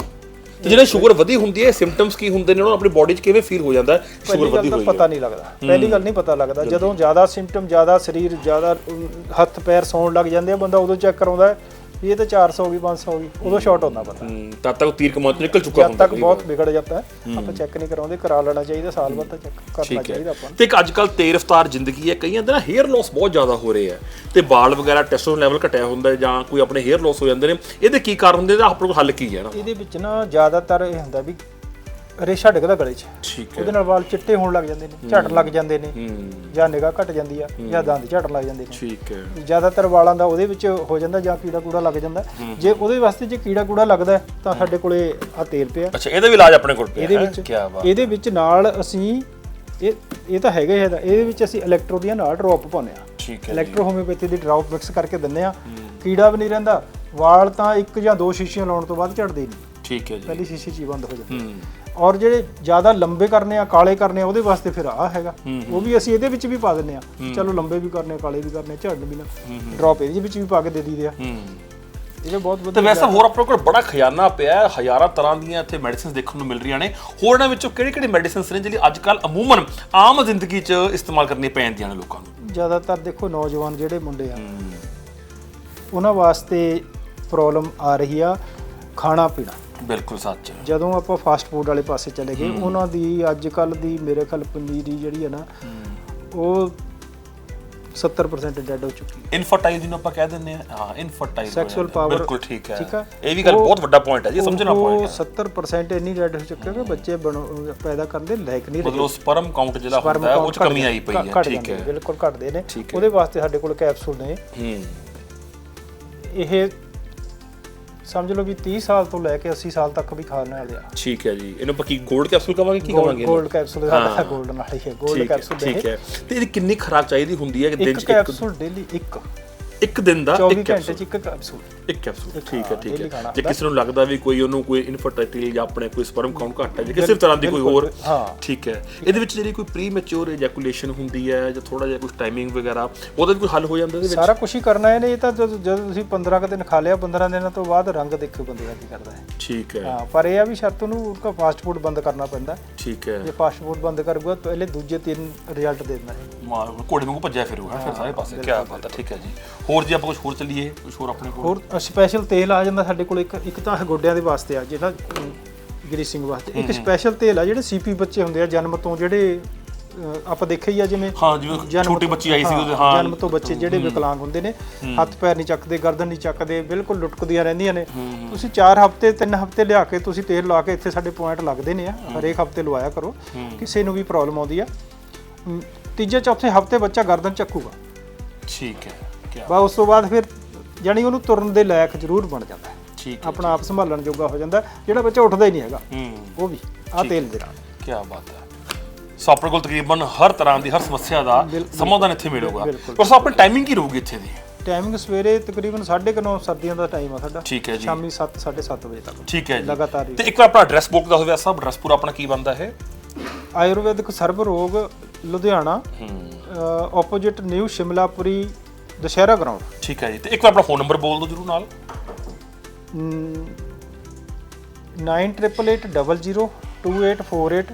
ਤੇ ਜਿਹੜੇ ਸ਼ੂਗਰ ਵਧੀ ਹੁੰਦੀ ਹੈ ਸਿੰਪਟਮਸ ਕੀ ਹੁੰਦੇ ਨੇ ਉਹਨਾਂ ਨੂੰ ਆਪਣੀ ਬਾਡੀ 'ਚ ਕਿਵੇਂ ਫੀਲ ਹੋ ਜਾਂਦਾ ਹੈ? ਸ਼ੂਗਰ ਪਹਿਲੀ ਗੱਲ ਵਧੀ ਤਾਂ ਹੋਈ ਪਤਾ ਹੈ। ਨਹੀਂ ਲੱਗਦਾ। ਪਹਿਲੀ ਗੱਲ ਨਹੀਂ ਪਤਾ ਲੱਗਦਾ। ਜਦੋਂ ਜ਼ਿਆਦਾ ਸਿੰਪਟਮ ਜ਼ਿਆਦਾ ਸਰੀਰ ਜ਼ਿਆਦਾ ਅਮ, ਹੱਥ ਪੈਰ ਸੌਣ ਲੱਗ ਜਾਂਦੇ ਆ ਬੰਦਾ ਉਦੋਂ ਚੈੱਕ ਕਰਾਉਂਦਾ ਹੈ। ਵੀ ਇਹ ਤਾਂ 400 ਹੋ ਗਈ 500 ਹੋ ਗਈ ਉਦੋਂ ਸ਼ਾਰਟ ਹੁੰਦਾ ਪਤਾ। ਹੂੰ, ਤਦ ਤੱਕ ਤੀਰ ਕਮਾਂ ਤੋਂ ਨਿਕਲ ਚੁੱਕਾ ਜਦ ਹੁੰਦਾ ਤੱਕ ਬਹੁਤ। ਵਿਗੜ ਜਾਂਦਾ ਹੈ ਆਪਾਂ ਚੈੱਕ ਨਹੀਂ ਕਰਾਉਂਦੇ ਕਰਾ ਲੈਣਾ ਚਾਹੀਦਾ ਸਾਲ ਬਾਅਦ ਤਾਂ ਚੈੱਕ ਕਰਨਾ ਠੀਕ ਚਾਹੀਦਾ ਹੈ ਆਪਾਂ। ਨੂੰ। ਤੇ ਇੱਕ ਅੱਜ ਕੱਲ ਤੇਜ਼ ਰਫ਼ਤਾਰ ਜ਼ਿੰਦਗੀ ਹੈ ਕਈਆਂ ਦੇ ਨਾ ਹੇਅਰ ਲਾਸ ਬਹੁਤ ਜ਼ਿਆਦਾ ਹੋ ਰਹੇ ਆ ਤੇ ਵਾਲ ਵਗੈਰਾ ਟੈਸਟੋਸਟੇਰੋਨ ਲੈਵਲ ਘਟਿਆ ਹੁੰਦਾ ਹੈ ਜਾਂ ਕੋਈ ਆਪਣੇ ਹੇਅਰ ਲਾਸ ਹੋ ਜਾਂਦੇ ਨੇ ਇਹਦੇ ਕੀ ਕਾਰਨ ਹੁੰਦੇ ਤੇ ਆਪਣੇ ਕੋਲ ਹੱਲ ਕੀ ਹੈ ਨਾ? ਇਹਦੇ ਵਿੱਚ ਨਾ ਜ਼ਿਆਦਾਤਰ ਇਹ ਹੁੰਦਾ ਵੀ ਰੇਸ਼ਾ ਡਿੱਗਦਾ ਗਲੇ 'ਚ। ਠੀਕ ਹੈ। ਉਹਦੇ ਨਾਲ ਵਾਲ ਚਿੱਟੇ ਹੋਣ ਲੱਗ ਜਾਂਦੇ ਨੇ ਝੜ ਲੱਗ ਜਾਂਦੇ ਨੇ ਹੂੰ। ਜਾਂ ਨਿਗਾਹ ਘਟ ਜਾਂਦੀ ਆ ਜਾਂ ਦੰਦ ਝੜਨ ਲੱਗ ਜਾਂਦੇ ਨੇ। ਠੀਕ ਹੈ। ਜ਼ਿਆਦਾਤਰ ਵਾਲਾਂ ਦਾ ਉਹਦੇ ਵਿੱਚ ਹੋ ਜਾਂਦਾ ਜਾਂ ਕੀੜਾ ਕੂੜਾ ਲੱਗ ਜਾਂਦਾ। ਜੇ ਉਹਦੇ ਵਾਸਤੇ ਜੇ ਕੀੜਾ ਕੂੜਾ ਲੱਗਦਾ ਹੈ, ਤਾਂ ਸਾਡੇ ਕੋਲੇ ਆ ਤੇਲ ਪਿਆ। ਅੱਛਾ ਇਹਦਾ ਵੀ ਇਲਾਜ ਆਪਣੇ ਕੋਲ ਪਿਆ। ਇਹਦੇ ਹੈ? ਵਿੱਚ ਕਿਆ ਬਾਤ। ਇਹਦੇ ਵਿੱਚ ਨਾਲ ਅਸੀਂ ਇਹ ਇਹ ਤਾਂ ਹੈਗਾ ਹੀ ਹੈਗਾ। ਇਹਦੇ ਵਿੱਚ ਅਸੀਂ ਇਲੈਕਟ੍ਰੋ ਦੀਆਂ ਨਾਲ ਡ੍ਰੌਪ ਪਾਉਂਦੇ ਆ ਠੀਕ ਹੈ ਇਲੈਕਟ੍ਰੋ ਹੋਮਿਓਪੈਥੀ ਦੀ ਡ੍ਰੌਪ ਮਿਕਸ ਕਰਕੇ ਦਿੰਦੇ ਆ ਕੀੜਾ ਵੀ ਨਹੀਂ ਰਹਿੰਦਾ। ਵਾਲ ਤਾਂ ਇੱਕ ਜਾਂ ਦੋ ਸ਼ੀਸ਼ੀਆਂ ਲਾਉਣ ਤੋਂ ਬਾਅਦ ਝੜਦੇ ਨਹੀਂ। ਠੀਕ ਹੈ ਜੀ। ਪਹਿਲੀ ਸ਼ੀਸ਼ੀ ਚ ਹੀ ਬੰਦ ਹੋ ਜਾਂਦੇ ਹੂੰ। ਔਰ ਜਿਹੜੇ ਜ਼ਿਆਦਾ ਲੰਬੇ ਕਰਨੇ ਆ ਕਾਲੇ ਕਰਨੇ ਆ ਉਹਦੇ ਵਾਸਤੇ ਫਿਰ ਆ ਹੈਗਾ। ਉਹ ਵੀ ਅਸੀਂ ਇਹਦੇ ਵਿੱਚ ਵੀ ਪਾ ਦਿੰਦੇ ਆ। ਚਲੋ ਲੰਬੇ ਵੀ ਕਰਨੇ ਕਾਲੇ ਵੀ ਕਰਨੇ ਝੜਨ ਵੀ ਨਾ। ਡ੍ਰੌਪ ਇਹਦੇ ਵਿੱਚ ਵੀ ਪਾ ਕੇ ਦੇ ਦਈਦੇ ਆ। ਹੂੰ। ਇਹਦੇ ਬਹੁਤ ਤੇ ਵਧੀਆ ਵੈਸੇ ਹੋਰ ਆਪਣੇ ਕੋਲ ਬੜਾ ਖਜ਼ਾਨਾ ਪਿਆ ਹੈ ਹਜ਼ਾਰਾਂ ਤਰ੍ਹਾਂ ਦੀਆਂ ਇੱਥੇ ਮੈਡੀਸਿਨਸ ਦੇਖਣ ਨੂੰ ਮਿਲ ਰਹੀਆਂ ਨੇ। ਹੋਰ ਇਹਨਾਂ ਵਿੱਚੋਂ ਕਿਹੜੀ ਕਿਹੜੀ ਮੈਡੀਸਿਨਸ ਨੇ ਜਿਹੜੀ ਅੱਜ ਕੱਲ ਅਮੂਮਨ ਆਮ ਜ਼ਿੰਦਗੀ 'ਚ ਇਸਤੇਮਾਲ ਕਰਨੀਆਂ ਪੈ ਜਾਂਦੀਆਂ ਨੇ ਲੋਕਾਂ ਨੂੰ? ਜ਼ਿਆਦਾਤਰ ਦੇਖੋ ਨੌਜਵਾਨ ਜਿਹੜੇ ਮੁੰਡੇ ਆ ਉਹਨਾਂ ਵਾਸਤੇ ਪ੍ਰੋਬਲਮ ਆ ਰਹੀ ਆ ਖਾਣਾ ਪੀਣਾ ਬਿਲਕੁਲ ਸੱਚ। ਜਦੋਂ ਆਪਾਂ ਫਾਸਟ ਫੂਡ ਵਾਲੇ ਪਾਸੇ ਚਲੇ ਗਏ ਉਹਨਾਂ ਦੀ ਅੱਜ ਕੱਲ ਦੀ ਮੇਰੇ ਖਿਆਲ ਪਨੀਰੀ ਜਿਹੜੀ ਹੈ ਨਾ ਉਹ 70% ਡੈਡ ਹੋ ਚੁੱਕੀ ਹੈ। ਇਨਫਰਟਾਈਲ ਜਿਹਨੂੰ ਆਪਾਂ ਕਹਿ ਦਿੰਦੇ ਆ ਹਾਂ ਇਨਫਰਟਾਈਲ ਸੈਕਸੁਅਲ ਪਾਵਰ ਬਿਲਕੁਲ ਠੀਕ ਹੈ। ਠੀਕ ਆ? ਇਹ ਵੀ ਗੱਲ ਬਹੁਤ ਵੱਡਾ ਪੁਆਇੰਟ ਹੈ ਜੀ ਸਮਝਣਾ ਪੁਆਇੰਟ ਹੈ। 70% ਇੰਨੀ ਡੈਡ ਹੋ ਚੁੱਕੇ ਕਿ ਬੱਚੇ ਪੈਦਾ ਕਰਨ ਦੇ ਲਾਇਕ ਨਹੀਂ ਰਹੇ। ਮਤਲਬ ਸਪਰਮ ਕਾਊਂਟ ਜਿਹੜਾ ਹੁੰਦਾ ਹੈ ਉਹ 'ਚ ਕਮੀ ਆਈ ਪਈ ਹੈ। ਠੀਕ ਹੈ ਬਿਲਕੁਲ ਘਟਦੇ ਨੇ। ਹੈ। ਉਹਦੇ ਵਾਸਤੇ ਸਾਡੇ ਕੋਲ ਕੈਪਸੂਲ ਨੇ। ਹੂੰ। ਇਹ ਸਮਝ ਲਓ ਵੀ 30 ਸਾਲ ਤੋਂ ਲੈ ਕੇ 80 ਸਾਲ ਤੱਕ ਵੀ ਖਾਣ ਵਾਲੇ ਆ। ਠੀਕ ਹੈ ਜੀ। ਇਹਨੂੰ ਆਪਾਂ ਕੀ ਗੋਲਡ ਕੈਪਸੂਲ ਕਵਾਂਗੇ ਕੀ ਕਵਾਂਗੇ ਗੋਲਡ ਕੈਪਸੂਲ ਸਾਡਾ ਹਾਂ। ਗੋਲਡ ਨਾਲ ਹੀ ਹੈ ਗੋਲਡ ਠੀਕ ਹੈ ਕੈਪਸੂਲ ਠੀਕ ਹੈ। ਤੇ ਇਹਦੀ ਕਿੰਨੀ ਖੁਰਾਕ ਚਾਹੀਦੀ ਹੁੰਦੀ ਹੈ ਕਿ ਦਿਨ 'ਚ ਇੱਕ ਕੈਪਸੂਲ ਡੇਲੀ ਇੱਕ। ਇੱਕ ਦਿਨ ਦਾ 24 ਇੱਕ ਘੰਟੇ ਚ ਇੱਕ ਕੈਪਸੂਲ ਇੱਕ ਕੈਪਸੂਲ ਠੀਕ ਹੈ ਹਾਂ, ਠੀਕ ਹੈ। ਜੇ। ਕਿਸੇ ਨੂੰ ਲੱਗਦਾ ਵੀ ਕੋਈ ਉਹਨੂੰ ਕੋਈ ਇਨਫਰਟੀਲਿਟੀ ਜਾਂ ਆਪਣੇ ਕੋਈ ਸਪਰਮ ਕਾਊਂਟ ਘੱਟ ਹੈ ਜਾਂ ਕਿਸੇ ਤਰ੍ਹਾਂ ਦੀ ਕੋਈ ਹੋਰ ਹਾਂ। ਠੀਕ ਹੈ। ਇਹਦੇ ਵਿੱਚ ਜਿਹੜੀ ਕੋਈ ਪ੍ਰੀ ਮੈਚੁਰ ਇਜੈਕੂਲੇਸ਼ਨ ਹੁੰਦੀ ਹੈ ਜਾਂ ਥੋੜਾ ਜਿਹਾ ਕੁਝ ਟਾਈਮਿੰਗ ਵਗੈਰਾ ਉਹਦਾ ਵੀ ਕੋਈ ਹੱਲ ਹੋ ਜਾਂਦਾ ਇਹਦੇ ਵਿੱਚ? ਸਾਰਾ ਕੁਝ ਹੀ ਕਰਨਾ ਇਹਨੇ ਇਹ ਤਾਂ ਜਦੋਂ ਤੁਸੀਂ 15 ਕੁ ਦਿਨ ਖਾ ਲਿਆ 15 ਦਿਨਾਂ ਤੋਂ ਬਾਅਦ ਰੰਗ ਦੇਖੋ ਬੰਦੇ ਦਾ ਕੀ ਕਰਦਾ ਹੈ। ਠੀਕ ਹੈ। ਹਾਂ ਪਰ ਇਹ ਆ ਵੀ ਸ਼ਰਤ ਨੂੰ ਉਨਕਾ ਫਾਸਟ ਫੂਡ ਬੰਦ ਕਰਨਾ ਪੈਂਦਾ। ਠੀਕ ਹੈ। ਜੇ ਫਾਸਟ ਫੂਡ ਬੰਦ ਕਰੂਗਾ ਤਾਂ ਪਹਿਲੇ ਦੂਜੇ ਤਿੰਨ ਰਿਜ਼ਲਟ ਦੇ ਦਿੰਦਾ ਹੈ ਮਾਂ ਘੋੜੇ ਵਾਂਗੂ ਭੱਜਿਆ ਫਿਰੂਗਾ ਫਿਰ ਸਾਰੇ ਪਾਸੇ ਕੀ ਬਾਤ ਹੈ ਠੀਕ ਹੈ ਜੀ। ਹੋਰ ਜੀ ਆਪਾਂ ਕੁਝ ਹੋਰ ਚੱਲੀਏ ਕੁਝ ਹੋਰ ਆਪਣੇ ਕੋਲ। ਹੋਰ ਸਪੈਸ਼ਲ ਤੇਲ ਆ ਜਾਂਦਾ ਸਾਡੇ ਕੋਲ ਇੱਕ ਇੱਕ ਤਾਂ ਗੋਡਿਆਂ ਦੇ ਵਾਸਤੇ ਆ ਜਿਹੜਾ ਗਰੀਸਿੰਗ ਵਾਸਤੇ। ਇੱਕ ਸਪੈਸ਼ਲ ਤੇਲ ਆ ਜਿਹੜੇ ਸੀਪੀ ਬੱਚੇ ਹੁੰਦੇ ਆ ਜਨਮ ਤੋਂ ਜਿਹੜੇ ਆਪਾਂ ਦੇਖਿਆ ਹੀ ਆ ਜਿਵੇਂ ਹਾਂ ਜਿਵੇਂ ਛੋਟੀ ਬੱਚੀ ਆਈ ਸੀ ਉਹਦੇ ਹਾਂ। ਜਨਮ ਤੋਂ ਬੱਚੇ ਜਿਹੜੇ ਵਿਕਲਾਂਗ ਹੁੰਦੇ ਨੇ ਹੱਥ ਪੈਰ ਨਹੀਂ ਚੱਕਦੇ ਗਰਦਨ ਨਹੀਂ ਚੱਕਦੇ ਬਿਲਕੁਲ ਲੁਟਕਦੀਆਂ ਰਹਿੰਦੀਆਂ ਨੇ। ਤੁਸੀਂ 4 ਹਫ਼ਤੇ 3 ਹਫ਼ਤੇ ਲਿਆ ਕੇ ਤੁਸੀਂ ਤੇਲ ਲਾ ਕੇ ਇੱਥੇ ਸਾਡੇ ਪੁਆਇੰਟ ਲੱਗਦੇ ਨੇ ਆ। ਹਰੇਕ ਹਫ਼ਤੇ ਲਵਾਇਆ ਕਰੋ। ਕਿਸੇ ਨੂੰ ਵੀ ਪ੍ਰੋਬਲਮ ਆਉਂਦੀ ਆ। ਤੀਜੇ ਚੌਥੇ ਹਫ਼ਤੇ ਬੱਚਾ ਗਰਦਨ ਚੱਕੂਗਾ। ਠੀਕ ਹੈ। ਬਾ ਉਸ ਤੋਂ ਬਾਅਦ ਫਿਰ ਜਾਣੀ ਉਹਨੂੰ ਤੁਰਨ ਦੇ ਲਾਇਕ ਜ਼ਰੂਰ ਬਣ ਜਾਂਦਾ ਹੈ। ਠੀਕ ਹੈ ਆਪਣਾ ਆਪ ਸੰਭਾਲਣ ਜੋਗਾ ਹੋ ਜਾਂਦਾ ਹੈ। ਜਿਹੜਾ ਬੱਚਾ ਉੱਠਦਾ ਹੀ ਨਹੀਂ ਹੈਗਾ। ਹੂੰ। ਉਹ ਵੀ ਆ ਤੇਲ ਦੇ ਨਾਲ। ਕੀ ਬਾਤ ਹੈ। ਸੋ ਆਪਣੇ ਕੋਲ ਤਕਰੀਬਨ ਹਰ ਤਰ੍ਹਾਂ ਦੀ ਹਰ ਸਮੱਸਿਆ ਦਾ ਸਮਾਧਾਨ ਇੱਥੇ ਮਿਲੂਗਾ। ਬਿਲਕੁਲ। ਪਰ ਸੋ ਆਪਣੀ ਟਾਈਮਿੰਗ ਕੀ ਰਹੂਗੀ ਇੱਥੇ ਦੀ। ਟਾਈਮਿੰਗ ਸਵੇਰੇ ਤਕਰੀਬਨ 9:30 ਸਰਦੀਆਂ ਦਾ ਟਾਈਮ ਆ ਸਾਡਾ। ਠੀਕ ਹੈ ਜੀ। ਸ਼ਾਮੀ 7 7:30 ਵਜੇ ਤੱਕ। ਠੀਕ ਹੈ ਜੀ। ਲਗਾਤਾਰ ਹੀ। ਤੇ ਇੱਕ ਵਾਰ ਆਪਣਾ ਐਡਰੈਸ ਬੁੱਕ ਦੱਸ ਦਿਓ ਸਭ ਐਡਰੈਸ ਪੂਰਾ ਆਪਣਾ ਕੀ ਬੰਦਾ ਹੈ ਆਯੁਰਵੈਦਿਕ ਸਰਬ ਰੋਗ ਲੁਧਿਆਣਾ ਹੂੰ। Opposite new Shimlapuri Dussehra ground ਠੀਕ ਹੈ ਜੀ ਤੇ ਇੱਕ ਵਾਰ ਆਪਣਾ ਫੋਨ ਨੰਬਰ ਬੋਲ ਦਿਓ ਜਰੂਰ ਨਾਲ। 9888002848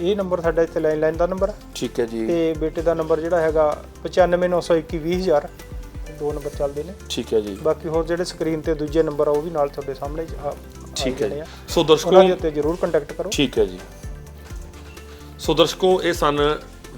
ਇਹ ਨੰਬਰ ਸਾਡਾ ਇੱਥੇ ਲਾਈਨ ਦਾ ਨੰਬਰ ਹੈ। ਠੀਕ ਹੈ ਜੀ। ਤੇ ਬੇਟੇ ਦਾ ਨੰਬਰ ਜਿਹੜਾ ਹੈਗਾ 9591120000 ਦੋ ਨੰਬਰ ਚੱਲਦੇ ਨੇ। ਠੀਕ ਹੈ ਜੀ। ਬਾਕੀ ਹੋਰ ਜਿਹੜੇ ਸਕਰੀਨ ਤੇ ਦੂਜੇ ਨੰਬਰ ਆ ਉਹ ਵੀ ਨਾਲ ਤੁਹਾਡੇ ਸਾਹਮਣੇ ਆ- ਠੀਕ ਹੈ ਜੀ। ਆ। ਸੋ ਉਹਨਾਂ ਦਰਸ਼ਕੋ ਦੇ ਉੱਤੇ ਜਰੂਰ ਕੰਟੈਕਟ ਕਰੋ। ਠੀਕ ਹੈ ਜੀ। ਸੋ ਦਰਸ਼ਕੋ ਇਹ ਸਨ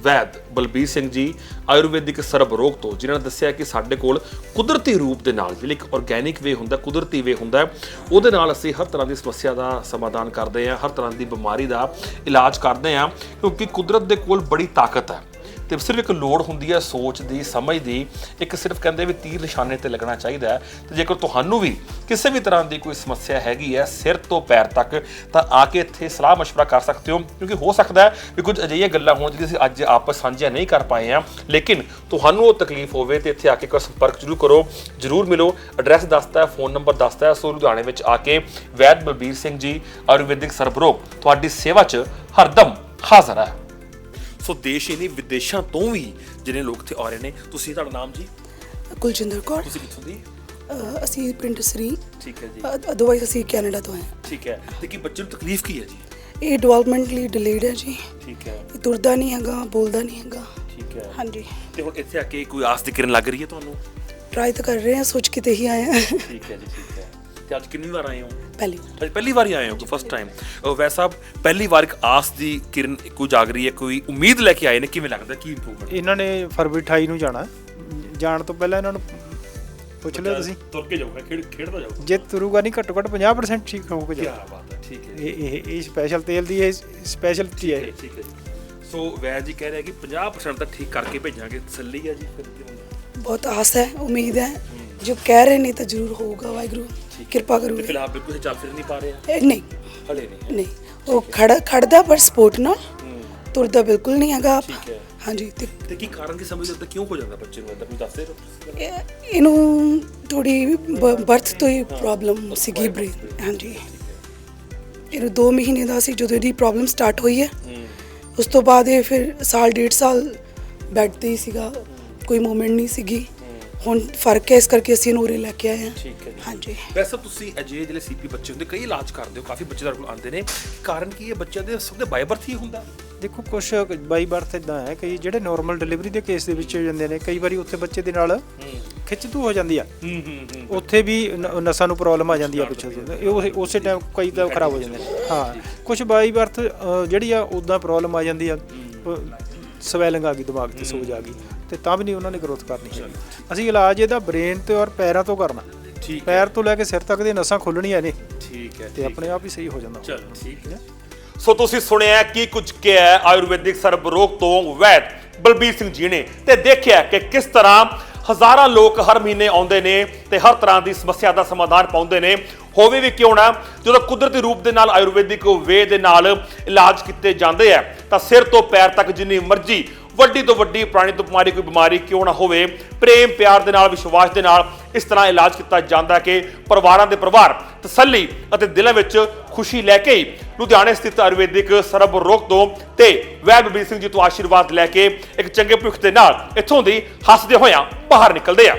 ਵੈਦ ਬਲਬੀਰ ਸਿੰਘ ਜੀ ਆਯੁਰਵੈਦਿਕ ਸਰਬ ਰੋਗ ਤੋਂ, ਜਿਨ੍ਹਾਂ ਨੇ ਦੱਸਿਆ ਕਿ ਸਾਡੇ ਕੋਲ ਕੁਦਰਤੀ ਰੂਪ ਦੇ ਨਾਲ ਜਿਹੜੀ ਇੱਕ ਆਰਗੈਨਿਕ ਵੇ ਹੁੰਦਾ, ਕੁਦਰਤੀ ਵੇ ਹੁੰਦਾ ਉਹਦੇ ਨਾਲ ਅਸੀਂ ਹਰ ਤਰ੍ਹਾਂ ਦੀ ਸਮੱਸਿਆ ਦਾ ਸਮਾਧਾਨ ਕਰਦੇ ਹਾਂ, ਹਰ ਤਰ੍ਹਾਂ ਦੀ ਬਿਮਾਰੀ ਦਾ ਇਲਾਜ ਕਰਦੇ ਹਾਂ, ਕਿਉਂਕਿ ਕੁਦਰਤ ਦੇ ਕੋਲ ਬੜੀ ਤਾਕਤ ਹੈ। ਤੇ ਸਿਰਫ ਇੱਕ ਲੋੜ ਹੁੰਦੀ ਹੈ ਸੋਚ ਦੀ ਸਮਝ ਦੀ ਇੱਕ ਸਿਰਫ ਕਹਿੰਦੇ ਵੀ ਤੀਰ ਨਿਸ਼ਾਨੇ ਤੇ ਲੱਗਣਾ ਚਾਹੀਦਾ ਹੈ ਤੇ ਜੇਕਰ ਤੁਹਾਨੂੰ ਵੀ ਕਿਸੇ ਵੀ ਤਰ੍ਹਾਂ ਦੀ ਕੋਈ ਸਮੱਸਿਆ ਹੈਗੀ ਹੈ ਸਿਰ ਤੋਂ ਪੈਰ ਤੱਕ ਤਾਂ ਆ ਕੇ ਇੱਥੇ ਸਲਾਹ مشورہ ਕਰ ਸਕਦੇ ਹੋ ਕਿਉਂਕਿ ਹੋ ਸਕਦਾ ਹੈ ਵੀ ਕੁਝ ਅਜਿਹੀਆਂ ਗੱਲਾਂ ਹੋਣ ਜਿਹੜੀਆਂ ਅਸੀਂ ਅੱਜ ਆਪਸ ਸਾਂਝੀਆਂ ਨਹੀਂ ਕਰ ਪਾਏ ਆ ਲੇਕਿਨ ਤੁਹਾਨੂੰ ਉਹ ਤਕਲੀਫ ਹੋਵੇ ਤੇ ਇੱਥੇ ਆ ਕੇ ਕੋਈ ਸੰਪਰਕ ਜ਼ਰੂਰ ਕਰੋ ਜ਼ਰੂਰ ਮਿਲੋ ਐਡਰੈਸ ਦੱਸਦਾ ਹੈ ਫੋਨ ਨੰਬਰ ਦੱਸਦਾ ਹੈ ਸੋ ਲੁਧਿਆਣੇ ਵਿੱਚ ਆ ਕੇ ਵੈਦ ਬਲਬੀਰ ਸਿੰਘ ਜੀ ਆਯੁਰਵੈਦਿਕ ਸਰਬਰੋਗ ਤੁਹਾਡੀ ਸੇਵਾ 'ਚ ਹਰਦਮ ਹਾਜ਼ਰ ਹੈ ਸੋ ਦੇਸ਼ ਹੀ ਨਹੀਂ ਵਿਦੇਸ਼ਾਂ ਤੋਂ ਵੀ ਜਿਹੜੇ ਲੋਕ ਇੱਥੇ ਆ ਰਹੇ ਨੇ। ਤੁਸੀਂ ਤੁਹਾਡਾ ਨਾਮ ਜੀ? ਕੁਲਜਿੰਦਰ ਕੌਰ। ਤੁਸੀਂ ਕਿੱਥੋਂ ਦੀ? ਅਸੀਂ ਪਿੰਡ ਸਰੀ ਠੀਕ ਹੈ ਜੀ। ਅਦਰਵਾਈਜ਼ ਅਸੀਂ ਕੈਨੇਡਾ ਤੋਂ ਆਏ ਹਾਂ। ਠੀਕ ਹੈ। ਤੇ ਕੀ ਬੱਚੇ ਨੂੰ ਤਕਲੀਫ ਕੀ ਹੈ ਜੀ? ਇਹ ਡਿਵੈਲਪਮੈਂਟਲੀ ਡਿਲੇਡ ਹੈ ਜੀ। ਠੀਕ ਹੈ। ਇਹ ਤੁਰਦਾ ਨਹੀਂ ਹੈਗਾ ਬੋਲਦਾ ਨਹੀਂ ਹੈਗਾ। ਠੀਕ ਹੈ। ਹਾਂਜੀ। ਤੇ ਹੁਣ ਇੱਥੇ ਆ ਕੇ ਕੋਈ ਆਸ ਦੀ ਕਿਰਨ ਲੱਗ ਰਹੀ ਹੈ ਤੁਹਾਨੂੰ? ਟਰਾਈ ਤਾਂ ਕਰ ਰਹੇ ਹਾਂ ਸੋਚ ਕੇ ਤੇ ਹੀ ਆਏ ਹਾਂ। ਠੀਕ ਹੈ ਜੀ ਠੀਕ ਹੈ। ਤੇ ਅੱਜ ਕਿੰਨੀ ਵਾਰ ਆਏ ਹੋ? ਪਹਿਲੀ ਵਾਰ। ਅੱਜ ਪਹਿਲੀ ਵਾਰ ਹੀ ਆਏ ਹੋ ਫਸਟ ਟਾਈਮ ਵੈਸਾ ਪਹਿਲੀ ਵਾਰ ਇੱਕ ਆਸ ਦੀ ਕਿਰਨ ਕੋਈ ਜਾਗ ਰਹੀ ਹੈ ਕੋਈ ਉਮੀਦ ਲੈ ਕੇ ਆਏ ਨੇ? ਕਿਵੇਂ ਲੱਗਦਾ? ਕੀ ਇੰਪਰੂਵਮੈਂਟ ਇਹਨਾਂ ਨੇ ਫਰਵਰੀ 28 ਨੂੰ ਜਾਣਾ। ਜਾਣ ਤੋਂ ਪਹਿਲਾਂ ਇਹਨਾਂ ਨੂੰ ਪੁੱਛ ਲਿਓ ਤੁਸੀਂ। ਤੁਰ ਕੇ ਜਾਊਗਾ ਖੇਡ ਖੇਡਦਾ ਜਾਊਗਾ। ਜੇ ਤੁਰੂਗਾ ਨਹੀਂ ਘੱਟੋ ਘੱਟ 50% ਠੀਕ ਹੋ ਕੇ ਕੀ ਜਾ ਬਾਤ ਹੈ ਠੀਕ ਹੈ। ਇਹ ਇਹ ਇਹ ਸਪੈਸ਼ਲ ਤੇਲ ਦੀ ਇਹ ਸਪੈਸ਼ਲਟੀ ਹੈ। ਇਹ। ਠੀਕ ਹੈ। ਜੀ ਸੋ ਵੈਦ ਜੀ ਕਹਿ ਰਿਹਾ ਕਿ 50% ਤਾਂ ਠੀਕ ਕਰਕੇ ਭੇਜਾਂਗੇ। ਤਸੱਲੀ ਹੈ ਜੀ ਫਿਰ ਕੀ ਹੁੰਦਾ ਬਹੁਤ ਆਸ ਹੈ ਉਮੀਦ ਹੈ। ਜੋ ਕਹਿ ਰਹੇ ਨੇ ਤਾਂ ਜ਼ਰੂਰ ਹੋਊਗਾ ਵਾਹਿਗੁਰੂ। ਕਿਰਪਾ ਤੇ ਕਰੂਗੇ ਫਿਲਹਾਲ ਬਿਲਕੁਲ ਚੱਲ ਫਿਰ ਨਹੀਂ ਪਾ ਰਹੇ ਇਹ ਨਹੀਂ। ਹਲੇ ਨਹੀਂ। ਨਹੀਂ। ਉਹ ਖੜਾ ਖੜਦਾ ਪਰ ਸਪੋਰਟ ਨਾਲ ਤੁਰਦਾ ਬਿਲਕੁਲ ਨਹੀਂ ਹੈਗਾ। ਆਪ ਠੀਕ ਹੈ। ਹਾਂਜੀ ਤੇ ਤੇ ਕੀ ਕਾਰਨ ਕੀ ਸਮਝਦੇ ਹੋ? ਤਾਂ ਕਿਉਂ ਹੋ ਜਾਂਦਾ ਬੱਚੇ ਨੂੰ ਇਦਾਂ ਦੱਸਦੇ ਰਹੋ। ਇਹ- ਇਹਨੂੰ ਥੋੜੀ ਬਰਥ ਤੋਂ ਹੀ ਪ੍ਰੋਬਲਮ ਸੀਗੀ ਬ੍ਰੇਨ ਹਾਂਜੀ। ਇਹਨੂੰ 2 ਮਹੀਨੇ ਦਾ ਸੀ ਜਦੋਂ ਇਹਦੀ ਪ੍ਰੋਬਲਮ ਸਟਾਰਟ ਹੋਈ ਹੈ। ਉਸ ਤੋਂ ਬਾਅਦ ਇਹ ਫਿਰ ਸਾਲ ਡੇਢ ਸਾਲ ਬੈੱਡ ਤੇ ਹੀ ਸੀਗਾ। ਕੋਈ ਮੂਵਮੈਂਟ ਨਹੀਂ ਸੀਗੀ। ਹੁਣ ਫ਼ਰਕ ਹੈ ਇਸ ਕਰਕੇ ਅਸੀਂ ਉਰੇ ਲੈ ਕੇ ਆਏ ਹਾਂ। ਠੀਕ ਹੈ ਜੀ। ਹਾਂਜੀ। ਵੈਸੇ ਤੁਸੀਂ ਅਜੇ ਜਿਹੜੇ ਸੀਪੀ ਬੱਚੇ ਹੁੰਦੇ ਕਈ ਇਲਾਜ ਕਰਦੇ ਹੋ ਕਾਫੀ ਬੱਚੇ ਤੁਹਾਡੇ ਕੋਲ ਆਉਂਦੇ ਨੇ। ਕਾਰਨ ਕੀ ਹੈ? ਬੱਚਿਆਂ ਦੇ ਸਭ ਦੇ ਬਾਈ ਬਰਥ ਹੀ ਹੁੰਦਾ। ਦੇਖੋ ਕੁਝ ਬਾਈ ਬਰਥ ਇਦਾਂ ਹੈ ਕਿ ਜਿਹੜੇ ਨਾਰਮਲ ਡਿਲੀਵਰੀ ਦੇ ਕੇਸ ਦੇ ਵਿੱਚ ਹੋ ਜਾਂਦੇ ਨੇ ਕਈ ਵਾਰੀ ਉੱਥੇ ਬੱਚੇ ਦੇ ਨਾਲ ਖਿੱਚਤੂ ਹੋ ਜਾਂਦੀ ਆ। ਹੂੰ ਹੂੰ ਹੂੰ ਉੱਥੇ ਵੀ ਨਸਾਂ ਨੂੰ ਪ੍ਰੋਬਲਮ ਆ ਜਾਂਦੀ ਆ ਪਿੱਛੇ ਤੋਂ ਇਹ ਉਸੇ- ਉਸੇ ਟਾਈਮ ਕਈ ਤਾਂ ਖਰਾਬ ਹੋ ਜਾਂਦੇ ਨੇ। ਹਾਂ ਕੁਝ ਬਾਈ ਬਰਥ ਜਿਹੜੀ ਆ ਉਦਾਂ ਪ੍ਰੋਬਲਮ ਆ ਜਾਂਦੀ ਆ। ਸਵੈਲਿੰਗ ਆ ਗਈ ਦਿਮਾਗ ਤੇ ਸੋਜ ਆ ਗਈ ਤੇ ਤਾਂ ਵੀ ਨਹੀਂ ਉਹਨਾਂ ਨੇ ਗਰੋਥ ਕਰਨੀ ਹੈਗੀ। ਅਸੀਂ ਇਲਾਜ ਇਹਦਾ ਬ੍ਰੇਨ ਤੇ ਔਰ ਪੈਰਾਂ ਤੋਂ ਕਰਨਾ। ਠੀਕ ਪੈਰ ਤੋਂ ਲੈ ਕੇ ਸਿਰ ਤੱਕ ਦੀਆਂ ਨਸਾਂ ਖੁੱਲਣੀਆਂ ਨੇ। ਠੀਕ ਹੈ ਤੇ ਆਪਣੇ ਆਪ ਹੀ ਸਹੀ ਹੋ ਜਾਂਦਾ ਚਲੋ ਠੀਕ ਹੈ। ਸੋ ਤੁਸੀਂ ਸੁਣਿਆ ਕੀ ਕੁਝ ਕਿਹਾ ਹੈ ਆਯੁਰਵੈਦਿਕ ਸਰਬ ਰੋਗ ਤੋਂ ਵੈਦ ਬਲਬੀਰ ਸਿੰਘ ਜੀ ਨੇ ਤੇ ਦੇਖਿਆ ਕਿ ਕਿਸ ਤਰ੍ਹਾਂ ਹਜ਼ਾਰਾਂ ਲੋਕ ਹਰ ਮਹੀਨੇ ਆਉਂਦੇ ਨੇ ਤੇ ਹਰ ਤਰ੍ਹਾਂ ਦੀ ਸਮੱਸਿਆ ਦਾ ਸਮਾਧਾਨ ਪਾਉਂਦੇ ਨੇ। ਹੋਵੇ ਵੀ ਕਿਉਂ ਨਾ ਜਦੋਂ ਕੁਦਰਤੀ ਰੂਪ ਦੇ ਨਾਲ ਆਯੁਰਵੈਦਿਕ ਵੇ ਦੇ ਨਾਲ ਇਲਾਜ ਕੀਤੇ ਜਾਂਦੇ ਆ ਤਾਂ ਸਿਰ ਤੋਂ ਪੈਰ ਤੱਕ ਜਿੰਨੀ ਮਰਜ਼ੀ ਵੱਡੀ ਤੋਂ ਵੱਡੀ, ਪ੍ਰਾਣੀ ਤੋਂ ਬਿਮਾਰੀ ਕੋਈ ਬਿਮਾਰੀ ਕਿਉਂ ਨਾ ਹੋਵੇ, ਪ੍ਰੇਮ, ਪਿਆਰ ਦੇ ਨਾਲ, ਵਿਸ਼ਵਾਸ ਦੇ ਨਾਲ ਇਸ ਤਰ੍ਹਾਂ ਇਲਾਜ ਕੀਤਾ ਜਾਂਦਾ ਕਿ ਪਰਿਵਾਰਾਂ ਦੇ ਪਰਿਵਾਰ ਤਸੱਲੀ ਅਤੇ ਦਿਲਾਂ ਵਿੱਚ ਖੁਸ਼ੀ ਲੈ ਕੇ ਹੀ ਲੁਧਿਆਣੇ ਸਥਿਤ ਆਯੁਰਵੈਦਿਕ ਸਰਬ ਰੋਗ ਤੋਂ ਤੇ ਵੈਦ ਬਲਬੀਰ ਸਿੰਘ ਜੀ ਤੋਂ ਆਸ਼ੀਰਵਾਦ ਲੈ ਕੇ ਇੱਕ ਚੰਗੇ ਭਵਿੱਖ ਦੇ ਨਾਲ ਇੱਥੋਂ ਦੀ ਹੱਸਦੇ ਹੋਇਆਂ ਬਾਹਰ ਨਿਕਲਦੇ ਆ।